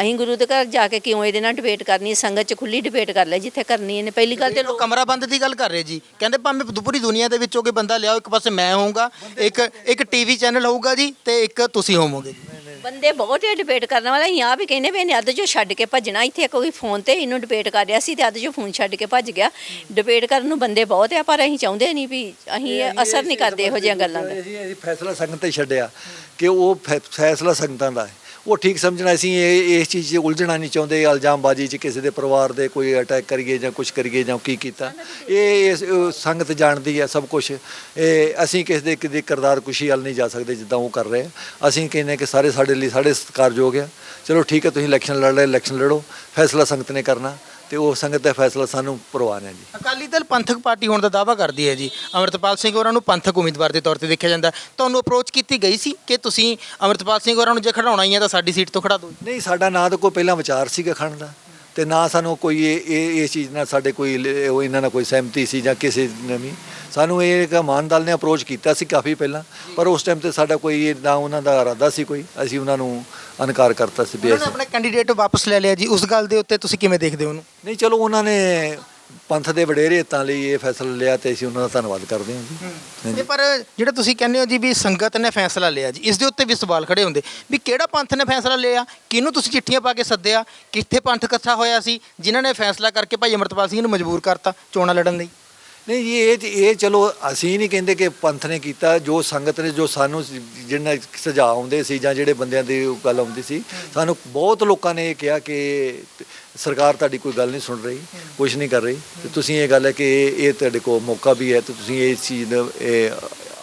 ਅਸੀਂ ਗੁਰੂ ਦੇ ਘਰ ਜਾ ਕੇ ਕਿਉਂ ਇਹਦੇ ਨਾਲ ਡਿਬੇਟ ਕਰਨੀ? ਸੰਗਤ ਚ ਖੁੱਲੀ ਡਿਬੇਟ ਕਰ ਲੈ ਜਿੱਥੇ ਕਰਨੀ ਇਹਨੇ। ਪਹਿਲੀ ਗੱਲ ਤੇ ਲੋਕ ਕਮਰਾ ਬੰਦ ਦੀ ਗੱਲ ਕਰ ਰਹੇ ਜੀ। ਕਹਿੰਦੇ ਭਾਵੇਂ ਦੂ- ਪੂਰੀ ਦੁਨੀਆ ਦੇ ਵਿੱਚੋਂ ਕੋਈ ਬੰਦਾ ਲਿਆਓ ਇੱਕ ਪਾਸੇ ਮੈਂ ਹੋਊਗਾ ਇੱਕ ਇੱਕ ਟੀਵੀ ਚੈਨਲ ਹੋਊਗਾ ਜੀ ਤੇ ਇੱਕ ਤੁਸੀਂ ਹੋਵੋਗੇ ਜੀ। ਬੰਦੇ ਬਹੁਤ ਹੈ ਡਿਬੇਟ ਕਰਨ ਵਾਲਾ ਅਸੀਂ ਆ ਵੀ ਕਹਿੰਦੇ ਵੀ ਇਹਨੇ ਅੱਧ ਜੋ ਛੱਡ ਕੇ ਭੱਜਣਾ। ਇੱਥੇ ਕੋਈ ਫੋਨ ਤੇ ਇਹਨੂੰ ਡਿਬੇਟ ਕਰ ਰਿਹਾ ਸੀ ਤੇ ਅੱਧ ਜੋ ਫੋਨ ਛੱਡ ਕੇ ਭੱਜ ਗਿਆ। ਡਿਬੇਟ ਕਰਨ ਨੂੰ ਬੰਦੇ ਬਹੁਤ ਆ ਪਰ ਅਸੀਂ ਚਾਹੁੰਦੇ ਨਹੀਂ ਵੀ ਅਸੀਂ ਅਸਰ ਨਹੀਂ ਕਰਦੇ ਇਹੋ ਜਿਹੀਆਂ ਗੱਲਾਂ ਦਾ। ਅਸੀਂ ਅਸੀਂ ਫੈਸਲਾ ਸੰਗਤ ਤੇ ਛੱਡਿਆ ਕਿ ਉਹ ਫੈਸਲਾ ਸੰਗਤਾਂ ਦਾ ਹੈ। ਉਹ ਠੀਕ ਸਮਝਣਾ ਅਸੀਂ ਇਹ ਇਸ ਚੀਜ਼ 'ਚ ਉਲਝਣਾ ਨਹੀਂ ਚਾਹੁੰਦੇ ਇਲਜ਼ਾਮਬਾਜ਼ੀ 'ਚ ਕਿਸੇ ਦੇ ਪਰਿਵਾਰ ਦੇ ਕੋਈ ਅਟੈਕ ਕਰੀਏ ਜਾਂ ਕੁਝ ਕਰੀਏ ਜਾਂ ਕੀ ਕੀਤਾ। ਇਹ ਇਸ ਅ, ਸੰਗਤ ਜਾਣਦੀ ਹੈ ਸਭ ਕੁਝ ਇਹ ਅਸੀਂ ਕਿਸੇ ਦੇ ਕਿਤੇ ਕਿਰਦਾਰ ਕੁਸ਼ੀ ਵੱਲ ਨਹੀਂ ਜਾ ਸਕਦੇ ਜਿੱਦਾਂ ਉਹ ਕਰ ਰਹੇ ਆ। ਅਸੀਂ ਕਹਿੰਦੇ ਕਿ ਸਾਰੇ ਸਾਡੇ ਲਈ ਸਾਡੇ ਸਤਿਕਾਰਯੋਗ ਆ। ਚਲੋ ਠੀਕ ਹੈ ਤੁਸੀਂ ਇਲੈਕਸ਼ਨ ਲੜ ਰਹੇ ਇਲੈਕਸ਼ਨ ਲੜੋ। ਫੈਸਲਾ ਸੰਗਤ ਨੇ ਕਰਨਾ। ਤੇ ਉਹ ਸੰਗਤ ਦਾ ਫੈਸਲਾ ਸਾਨੂੰ ਪ੍ਰਵਾਨ ਹੈ ਜੀ। ਅਕਾਲੀ ਦਲ ਪੰਥਕ ਪਾਰਟੀ ਹੋਣ ਦਾ ਦਾਅਵਾ ਕਰਦੀ ਹੈ ਜੀ। ਅਮਰਤਪਾਲ ਸਿੰਘ ਹੋਰਾਂ ਨੂੰ ਪੰਥਕ ਉਮੀਦਵਾਰ ਦੇ ਤੌਰ ਤੇ ਦੇਖਿਆ ਜਾਂਦਾ। ਤੁਹਾਨੂੰ ਅਪਰੋਚ ਕੀਤੀ ਗਈ ਸੀ ਕਿ ਤੁਸੀਂ ਅਮਰਤਪਾਲ ਸਿੰਘ ਹੋਰਾਂ ਨੂੰ ਜੇ ਖੜਾਉਣਾ ਹੀ ਹੈ ਤਾਂ ਸਾਡੀ ਸੀਟ ਤੋਂ ਖੜਾ ਦਿਓ ਨਹੀਂ ਸਾਡਾ ਨਾਂ ਤਾਂ ਕੋਈ ਪਹਿਲਾਂ ਵਿਚਾਰ ਸੀਗਾ ਖਣ ਦਾ। ਤੇ ਨਾ ਸਾਨੂੰ ਕੋਈ ਇਹ ਇਹ ਚੀਜ਼ ਨਾਲ ਸਾਡੇ ਕੋਈ ਉਹ ਇਹਨਾਂ ਨਾਲ ਕੋਈ ਸਹਿਮਤੀ ਸੀ ਜਾਂ ਕਿਸੇ ਨੇ ਵੀ ਸਾਨੂੰ ਇਹ ਇੱਕ ਮਾਨ ਦਲ ਨੇ ਅਪਰੋਚ ਕੀਤਾ ਸੀ ਕਾਫੀ ਪਹਿਲਾਂ ਪਰ ਉਸ ਟਾਈਮ ਤੇ ਸਾਡਾ ਕੋਈ ਨਾ ਉਹਨਾਂ ਦਾ ਇਰਾਦਾ ਸੀ ਕੋਈ। ਅਸੀਂ ਉਹਨਾਂ ਨੂੰ ਅਨਕਾਰ ਕਰਤਾ ਸੀ ਵੀ ਉਹਨਾਂ ਨੇ ਆਪਣਾ ਕੈਂਡੀਡੇਟ ਵਾਪਸ ਲੈ ਲਿਆ ਜੀ। ਉਸ ਗੱਲ ਦੇ ਉੱਤੇ ਤੁਸੀਂ ਕਿਵੇਂ ਦੇਖਦੇ ਹੋ ਉਹਨੂੰ? ਨਹੀਂ ਚਲੋ ਉਹਨਾਂ ਨੇ ਪੰਥ ਦੇ ਵਡੇਰੇ ਹਿੱਤਾਂ ਲਈ ਇਹ ਫੈਸਲਾ ਲਿਆ ਤੇ ਅਸੀਂ ਉਹਨਾਂ ਦਾ ਧੰਨਵਾਦ ਕਰਦੇ ਹਾਂ ਜੀ। ਤੇ ਹਾਂਜੀ। ਪਰ ਜਿਹੜਾ ਤੁਸੀਂ ਕਹਿੰਦੇ ਹੋ ਜੀ ਵੀ ਸੰਗਤ ਨੇ ਫੈਸਲਾ ਲਿਆ ਜੀ ਇਸ ਦੇ ਉੱਤੇ ਵੀ ਸਵਾਲ ਖੜੇ ਹੁੰਦੇ ਵੀ ਕਿਹੜਾ ਪੰਥ ਨੇ ਫੈਸਲਾ ਲਿਆ ਕਿਹਨੂੰ ਤੁਸੀਂ ਚਿੱਠੀਆਂ ਪਾ ਕੇ ਸੱਦਿਆ ਕਿੱਥੇ ਪੰਥ ਇਕੱਠਾ ਹੋਇਆ ਸੀ ਜਿਨ੍ਹਾਂ ਨੇ ਫੈਸਲਾ ਕਰਕੇ ਭਾਈ ਅਮਰਤਪਾਲ ਸਿੰਘ ਨੂੰ ਮਜਬੂਰ ਕਰਤਾ ਚੋਣਾਂ ਲੜਨ ਲਈ? ਨਹੀਂ ਜੀ ਇਹ ਇਹ ਚਲੋ ਅਸੀਂ ਨਹੀਂ ਕਹਿੰਦੇ ਕਿ ਪੰਥ ਨੇ ਕੀਤਾ ਜੋ ਸੰਗਤ ਨੇ ਜੋ ਸਾਨੂੰ ਜਿਹਨਾਂ ਸੁਝਾਅ ਆਉਂਦੇ ਸੀ ਜਾਂ ਜਿਹੜੇ ਬੰਦਿਆਂ ਦੀ ਉਹ ਗੱਲ ਆਉਂਦੀ ਸੀ ਸਾਨੂੰ ਬਹੁਤ ਲੋਕਾਂ ਨੇ ਇਹ ਕਿਹਾ ਕਿ ਸਰਕਾਰ ਤੁਹਾਡੀ ਕੋਈ ਗੱਲ ਨਹੀਂ ਸੁਣ ਰਹੀ ਕੁਝ ਨਹੀਂ ਕਰ ਰਹੀ, ਤੇ ਤੁਸੀਂ ਇਹ ਗੱਲ ਹੈ ਕਿ ਇਹ ਤੁਹਾਡੇ ਕੋਲ ਮੌਕਾ ਵੀ ਹੈ, ਤੇ ਤੁਸੀਂ ਇਸ ਚੀਜ਼ ਦਾ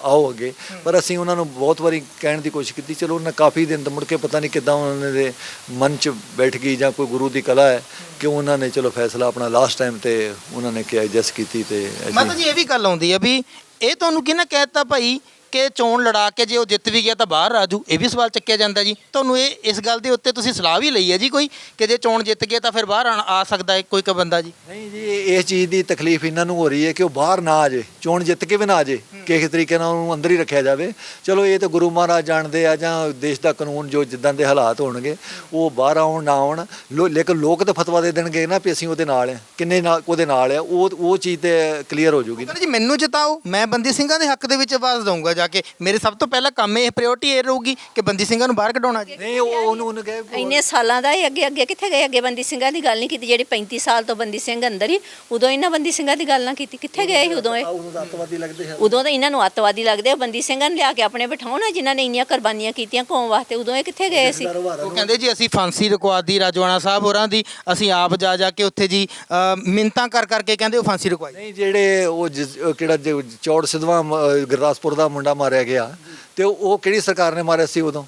ਆਓ ਅੱਗੇ। ਪਰ ਅਸੀਂ ਉਹਨਾਂ ਨੂੰ ਬਹੁਤ ਵਾਰੀ ਕਹਿਣ ਦੀ ਕੋਸ਼ਿਸ਼ ਕੀਤੀ, ਚਲੋ ਉਹਨਾਂ ਕਾਫੀ ਦਿਨ ਤੋਂ ਮੁੜ ਕੇ ਪਤਾ ਨਹੀਂ ਕਿੱਦਾਂ ਉਹਨਾਂ ਦੇ ਮਨ 'ਚ ਬੈਠ ਗਈ ਜਾਂ ਕੋਈ ਗੁਰੂ ਦੀ ਕਲਾ ਹੈ ਕਿ ਉਹਨਾਂ ਨੇ ਚਲੋ ਫੈਸਲਾ ਆਪਣਾ ਲਾਸਟ ਟਾਈਮ ਤੇ ਉਹਨਾਂ ਨੇ ਕਿਹਾ ਜਸ ਕੀਤੀ ਤੇ ਮਾਤਾ ਜੀ, ਇਹ ਵੀ ਗੱਲ ਆਉਂਦੀ ਹੈ ਵੀ ਇਹ ਤੁਹਾਨੂੰ ਕਿਹਨੇ ਕਹਿਤਾ ਭਾਈ ਕਿ ਚੋਣ ਲੜਾ ਕੇ ਜੇ ਉਹ ਜਿੱਤ ਵੀ ਗਿਆ ਤਾਂ ਬਾਹਰ ਰਾਜੂ। ਇਹ ਵੀ ਸਵਾਲ ਚੱਕਿਆ ਜਾਂਦਾ ਜੀ। ਤੁਹਾਨੂੰ ਇਹ ਇਸ ਗੱਲ ਦੇ ਉੱਤੇ ਤੁਸੀਂ ਸਲਾਹ ਵੀ ਲਈ ਹੈ ਜੀ ਕੋਈ ਕਿ ਜੇ ਚੋਣ ਜਿੱਤ ਗਿਆ ਤਾਂ ਫਿਰ ਬਾਹਰ ਆ ਸਕਦਾ ਹੈ ਕੋਈ ਕ ਬੰਦਾ ਜੀ? ਨਹੀਂ ਜੀ ਇਸ ਚੀਜ਼ ਦੀ ਤਕਲੀਫ ਇਹਨਾਂ ਨੂੰ ਹੋ ਰਹੀ ਹੈ ਕਿ ਉਹ ਬਾਹਰ ਨਾ ਆ ਜੇ। ਚੋਣ ਜਿੱਤ ਕੇ ਵੀ ਨਾ ਆ ਜੇ। ਕਿਸੇ ਤਰੀਕੇ ਨਾਲ ਉਹਨੂੰ ਅੰਦਰ ਹੀ ਰੱਖਿਆ ਜਾਵੇ। ਚਲੋ ਇਹ ਤਾਂ ਗੁਰੂ ਮਹਾਰਾਜ ਜਾਣਦੇ ਆ ਜਾਂ ਦੇਸ਼ ਦਾ ਕਾਨੂੰਨ ਜੋ ਜਿੱਦਾਂ ਦੇ ਹਾਲਾਤ ਹੋਣਗੇ ਉਹ ਬਾਹਰ ਆਉਣ ਨਾ ਆਉਣ। ਲੇਕਿਨ ਲੋਕ ਤਾਂ ਫਤਵਾ ਦੇ ਦੇਣਗੇ ਨਾ ਵੀ ਅਸੀਂ ਉਹਦੇ ਨਾਲ ਆ। ਕਿੰਨੇ ਨਾਲ ਉਹਦੇ ਨਾਲ ਆ। ਉਹ ਉਹ ਚੀਜ਼ ਤੇ ਕਲੀਅਰ ਹੋ ਜਾਊਗੀ। ਕਹਿੰਦੇ ਜੀ ਮੈਨੂੰ ਜਿਤਾਓ ਮੈਂ ਬੰਦੀ ਸਿੰਘਾਂ ਦੇ ਹੱਕ ਦੇ ਵਿੱਚ ਆਵਾਜ਼ ਦਊਂਗਾ ਜਾ ਕੇ ਮੇਰੇ ਸਭ ਤੋਂ ਪਹਿਲਾ ਕੰਮ ਇਹ ਪ੍ਰਾਇੋਰਟੀ ਇਹ ਰਹੂਗੀ ਕਿ ਬੰਦੀ ਸਿੰਘਾਂ ਨੂੰ ਬਾਹਰ ਕਢਾਉਣਾ ਜੀ। ਨਹੀਂ ਉਹ ਉਹਨੂੰ ਉਹਨੂੰ ਕਹੇ ਇੰਨੇ ਸਾਲਾਂ ਦਾ ਇਹ ਅੱਗੇ ਅੱਗੇ ਕਿੱਥੇ ਗਏ? ਅੱਗੇ ਬੰਦੀ ਸਿੰਘਾਂ ਦੀ ਗੱਲ ਨਹੀਂ ਕੀਤੀ ਜਿਹੜੇ 35 ਸਾਲ ਤੋਂ ਬੰਦੀ ਸਿੰਘ ਅੰਦਰ ਹੀ ਉਦੋਂ ਇਹਨਾਂ ਬੰਦੀ ਸਿੰਘਾਂ ਦੀ ਗੱਲ ਨਾ ਕੀਤੀ। ਕਿੱਥੇ ਗਏ ਸੀ ਉਦੋਂ ਇਹ? ਉਹਨੂੰ ਅੱਤਵਾਦੀ ਲੱਗਦੇ ਹੈ ਉਦੋਂ ਤਾਂ ਇਹਨਾਂ ਨੂੰ ਅੱਤਵਾਦੀ ਲੱਗਦੇ ਆ ਬੰਦੀ ਸਿੰਘਾਂ ਨੂੰ ਲਿਆ ਕੇ ਆਪਣੇ ਬਿਠਾਉਣਾ ਜਿਨ੍ਹਾਂ ਨੇ ਇੰਨੀਆਂ ਕੁਰਬਾਨੀਆਂ ਕੀਤੀਆਂ ਕੌਮ ਵਾਸਤੇ ਉਦੋਂ ਇਹ ਕਿੱਥੇ ਗਏ ਸੀ? ਉਹ ਕਹਿੰਦੇ ਜੀ ਅਸੀਂ ਫਾਂਸੀ ਰੁਕਵਾਦੀ ਰਾਜਵਾਨਾ ਸਾਹਿਬ ਹੋਰਾਂ ਦੀ ਅਸੀਂ ਆਪ ਜਾ ਜਾ ਕੇ ਉੱਥੇ ਜੀ ਅ, ਮਿੰਨਤਾਂ ਕਰ ਕਰਕੇ ਕਹਿੰਦੇ ਉਹ ਫਾਂਸੀ ਰੁਕਵਾਈ। ਨਹੀਂ ਜਿਹੜੇ ਉਹ ਕਿਹੜਾ ਜੋ ਚੌੜ ਸਿਧਵਾ ਗੁਰਦਾਸਪੁਰ ਦਾ ਮੁੰਡਾ ਮਾਰਿਆ ਗਿਆ ਤੇ ਉਹ ਕਿਹੜੀ ਸਰਕਾਰ ਨੇ ਮਾਰਿਆ ਸੀ ਉਦੋਂ?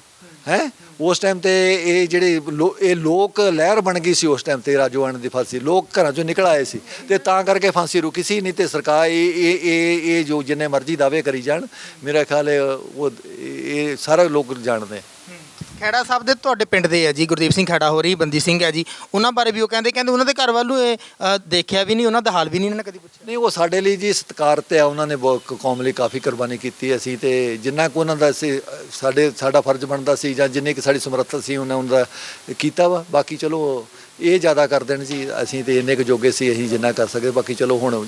ਹੈ? ਉਸ ਟਾਈਮ ਤੇ ਇਹ ਜਿਹੜੇ ਲੋ- ਇਹ ਲੋਕ ਲਹਿਰ ਬਣ ਗਈ ਸੀ ਉਸ ਟਾਈਮ ਤੇ ਰਾਜੋਆਣ ਦੀ ਫਾਂਸੀ। ਲੋਕ ਘਰਾਂ ਚੋਂ ਨਿਕਲ ਆਏ ਸੀ ਤੇ ਤਾਂ ਕਰਕੇ ਫਾਂਸੀ ਰੁਕੀ ਸੀ, ਨਹੀਂ ਤੇ ਸਰਕਾਰ ਇਹ ਇਹ ਇਹ ਜੋ ਜਿੰਨੇ ਮਰਜ਼ੀ ਦਾਅਵੇ ਕਰੀ ਜਾਣ, ਮੇਰਾ ਖਿਆਲ ਹੈ ਉਹ, ਇਹ ਸਾਰੇ ਲੋਕ ਜਾਣਦੇ ਖੈੜਾ ਸਾਹਿਬ ਦੇ ਤੁਹਾਡੇ ਪਿੰਡ ਦੇ ਆ ਜੀ ਗੁਰਦੀਪ ਸਿੰਘ ਖੈੜਾ ਹੋ ਰਹੀ ਬੰਦੀ ਸਿੰਘ ਹੈ ਜੀ ਉਹਨਾਂ ਬਾਰੇ ਵੀ ਉਹ ਕਹਿੰਦੇ ਕਹਿੰਦੇ ਉਹਨਾਂ ਦੇ ਘਰ ਵੱਲ ਨੂੰ ਇਹ ਅ, ਦੇਖਿਆ ਵੀ ਨਹੀਂ ਉਹਨਾਂ ਦਾ ਹਾਲ ਵੀ ਨਹੀਂ ਇਹਨਾਂ ਨੇ ਕਦੀ ਪੁੱਛਿਆ। ਨਹੀਂ ਉਹ ਸਾਡੇ ਲਈ ਜੀ ਸਤਿਕਾਰਤ ਆ ਉਹਨਾਂ ਨੇ ਬਹੁਤ ਕੌਮ ਲਈ ਕਾਫੀ ਕੁਰਬਾਨੀ ਕੀਤੀ ਅਸੀਂ ਤੇ ਜਿੰਨਾ ਕੁ ਉਹਨਾਂ ਦਾ ਸੀ ਸਾਡੇ ਸਾਡਾ ਫਰਜ਼ ਬਣਦਾ ਸੀ ਜਾਂ ਜਿੰਨੀ ਕੁ ਸਾਡੀ ਸਮਰੱਥਾ ਸੀ ਉਹਨਾਂ ਉਹਨਾਂ ਦਾ ਕੀਤਾ ਵਾ। ਬਾਕੀ ਚਲੋ ਇਹ ਜ਼ਿਆਦਾ ਕਰ ਦੇਣ ਜੀ ਅਸੀਂ ਤੇ ਇੰਨੇ ਕੁ ਜੋਗੇ ਸੀ ਅਸੀਂ ਜਿੰਨਾ ਕਰ ਸਕਦੇ ਬਾਕੀ ਚਲੋ ਹੁਣ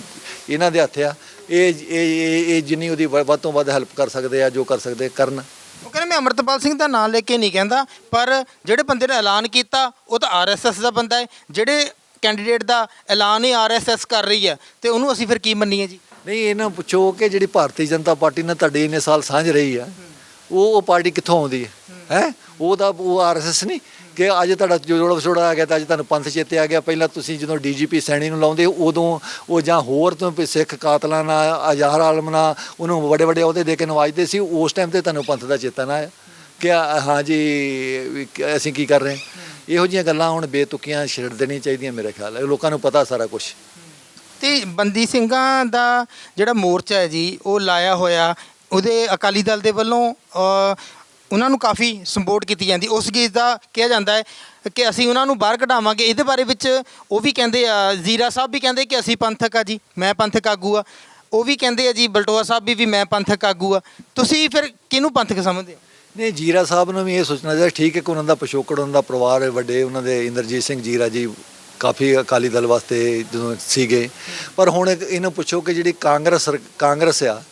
ਇਹਨਾਂ ਦੇ ਹੱਥ ਆ ਇਹ ਇਹ ਇਹ- ਇਹ ਜਿੰਨੀ ਉਹਦੀ ਵ- ਵੱਧ ਤੋਂ ਵੱਧ ਹੈਲਪ ਕਰ ਸਕਦੇ ਆ ਜੋ ਕਰ ਸਕਦੇ ਕਰਨ। ਉਹ ਕਹਿੰਦੇ ਮੈਂ ਅਮਰਤਪਾਲ ਸਿੰਘ ਦਾ ਨਾਮ ਲੈ ਕੇ ਨਹੀਂ ਕਹਿੰਦਾ, ਪਰ ਜਿਹੜੇ ਬੰਦੇ ਨੇ ਐਲਾਨ ਕੀਤਾ, ਉਹ ਤਾਂ ਆਰਐਸਐਸ ਦਾ ਬੰਦਾ ਹੈ। ਜਿਹੜੇ ਕੈਂਡੀਡੇਟ ਦਾ ਐਲਾਨ ਹੀ ਆਰਐਸਐਸ ਕਰ ਰਹੀ ਹੈ, ਤੇ ਉਹਨੂੰ ਅਸੀਂ ਫਿਰ ਕੀ ਮੰਨੀਏ ਜੀ? ਨਹੀਂ ਇਹਨਾਂ ਪੁੱਛੋ ਕਿ ਜਿਹੜੀ ਭਾਰਤੀ ਜਨਤਾ ਪਾਰਟੀ ਨਾਲ ਤੁਹਾਡੀ ਇੰਨੇ ਸਾਲ ਸਾਂਝ ਰਹੀ ਆ ਉਹ ਉਹ ਪਾਰਟੀ ਕਿੱਥੋਂ ਆਉਂਦੀ ਹੈ? ਹੈ? ਉਹ ਦਾ ਉਹ ਆਰਐਸਐਸ ਨਹੀਂ ਕਿ ਅੱਜ ਤੁਹਾਡਾ ਜੋੜਾ ਵਿਛੋੜਾ ਆ ਗਿਆ ਤਾਂ ਅੱਜ ਤੁਹਾਨੂੰ ਪੰਥ ਚੇਤੇ ਆ ਗਿਆ। ਪਹਿਲਾਂ ਤੁਸੀਂ ਜਦੋਂ ਡੀਜੀਪੀ ਸੈਣੀ ਨੂੰ ਲਾਉਂਦੇ, ਉਦੋਂ ਉਹ ਜਾਂ ਹੋਰ ਤੋਂ ਸਿੱਖ ਕਾਤਲਾਂ ਨਾਲ ਅਜ਼ਾਹਰ ਆਲਮ ਨਾਲ ਉਹਨੂੰ ਵੱਡੇ ਵੱਡੇ ਅਹੁਦੇ ਦੇ ਕੇ ਨਵਾਜਦੇ ਸੀ, ਉਸ ਟਾਈਮ ਤੇ ਤੁਹਾਨੂੰ ਪੰਥ ਦਾ ਚੇਤਾ ਨਾ ਆਇਆ। ਕਿ ਆ- ਹਾਂ ਜੀ ਅਸੀਂ ਕੀ ਕਰ ਰਹੇ ਇਹੋ ਜਿਹੀਆਂ ਗੱਲਾਂ ਹੁਣ ਬੇਤੁਕੀਆਂ ਛਿੜ ਦੇਣੀਆਂ ਚਾਹੀਦੀਆਂ ਮੇਰੇ ਖਿਆਲ ਹੈ ਲੋਕਾਂ ਨੂੰ ਪਤਾ ਸਾਰਾ ਕੁਝ ਤੇ ਬੰਦੀ ਸਿੰਘਾਂ ਦਾ ਜਿਹੜਾ ਮੋਰਚਾ ਹੈ ਜੀ, ਉਹ ਲਾਇਆ ਹੋਇਆ ਉਹਦੇ ਅਕਾਲੀ ਦਲ ਦੇ ਵੱਲੋਂ ਉਹਨਾਂ ਨੂੰ ਕਾਫੀ ਸਪੋਰਟ ਕੀਤੀ ਜਾਂਦੀ। ਉਸ ਗੀਤ ਦਾ ਕਿਹਾ ਜਾਂਦਾ ਹੈ ਕਿ ਅਸੀਂ ਉਹਨਾਂ ਨੂੰ ਬਾਹਰ ਕਢਾਵਾਂਗੇ। ਇਹਦੇ ਬਾਰੇ ਵਿੱਚ ਉਹ ਵੀ ਕਹਿੰਦੇ ਆ, ਜ਼ੀਰਾ ਸਾਹਿਬ ਵੀ ਕਹਿੰਦੇ ਕਿ ਅਸੀਂ ਪੰਥਕ ਆ ਜੀ, ਮੈਂ ਪੰਥਕ ਆਗੂ ਆ। ਉਹ ਵੀ ਕਹਿੰਦੇ ਆ ਜੀ, ਬਲਟੋਆ ਸਾਹਿਬ ਵੀ ਵੀ ਮੈਂ ਪੰਥਕ ਆਗੂ ਆ। ਤੁਸੀਂ ਫਿਰ ਕਿਹਨੂੰ ਪੰਥਕ ਸਮਝਦੇ ਹੋ? ਨਹੀਂ, ਜੀਰਾ ਸਾਹਿਬ ਨੂੰ ਵੀ ਇਹ ਸੋਚਣਾ ਚਾਹੀਦਾ, ਠੀਕ ਹੈ ਕਿ ਉਹਨਾਂ ਦਾ ਪਿਛੋਕੜ, ਉਹਨਾਂ ਦਾ ਪਰਿਵਾਰ ਹੈ ਵੱਡੇ, ਉਹਨਾਂ ਦੇ ਇੰਦਰਜੀਤ ਸਿੰਘ ਜੀਰਾ ਜੀ ਕਾਫੀ ਅਕਾਲੀ ਦਲ ਵਾਸਤੇ ਜਦੋਂ ਸੀਗੇ। ਪਰ ਹੁਣ ਇਹਨੂੰ ਪੁੱਛੋ ਕਿ ਜਿਹੜੀ ਕਾਂਗਰਸ ਸਰ- ਕਾਂਗਰਸ ਆ,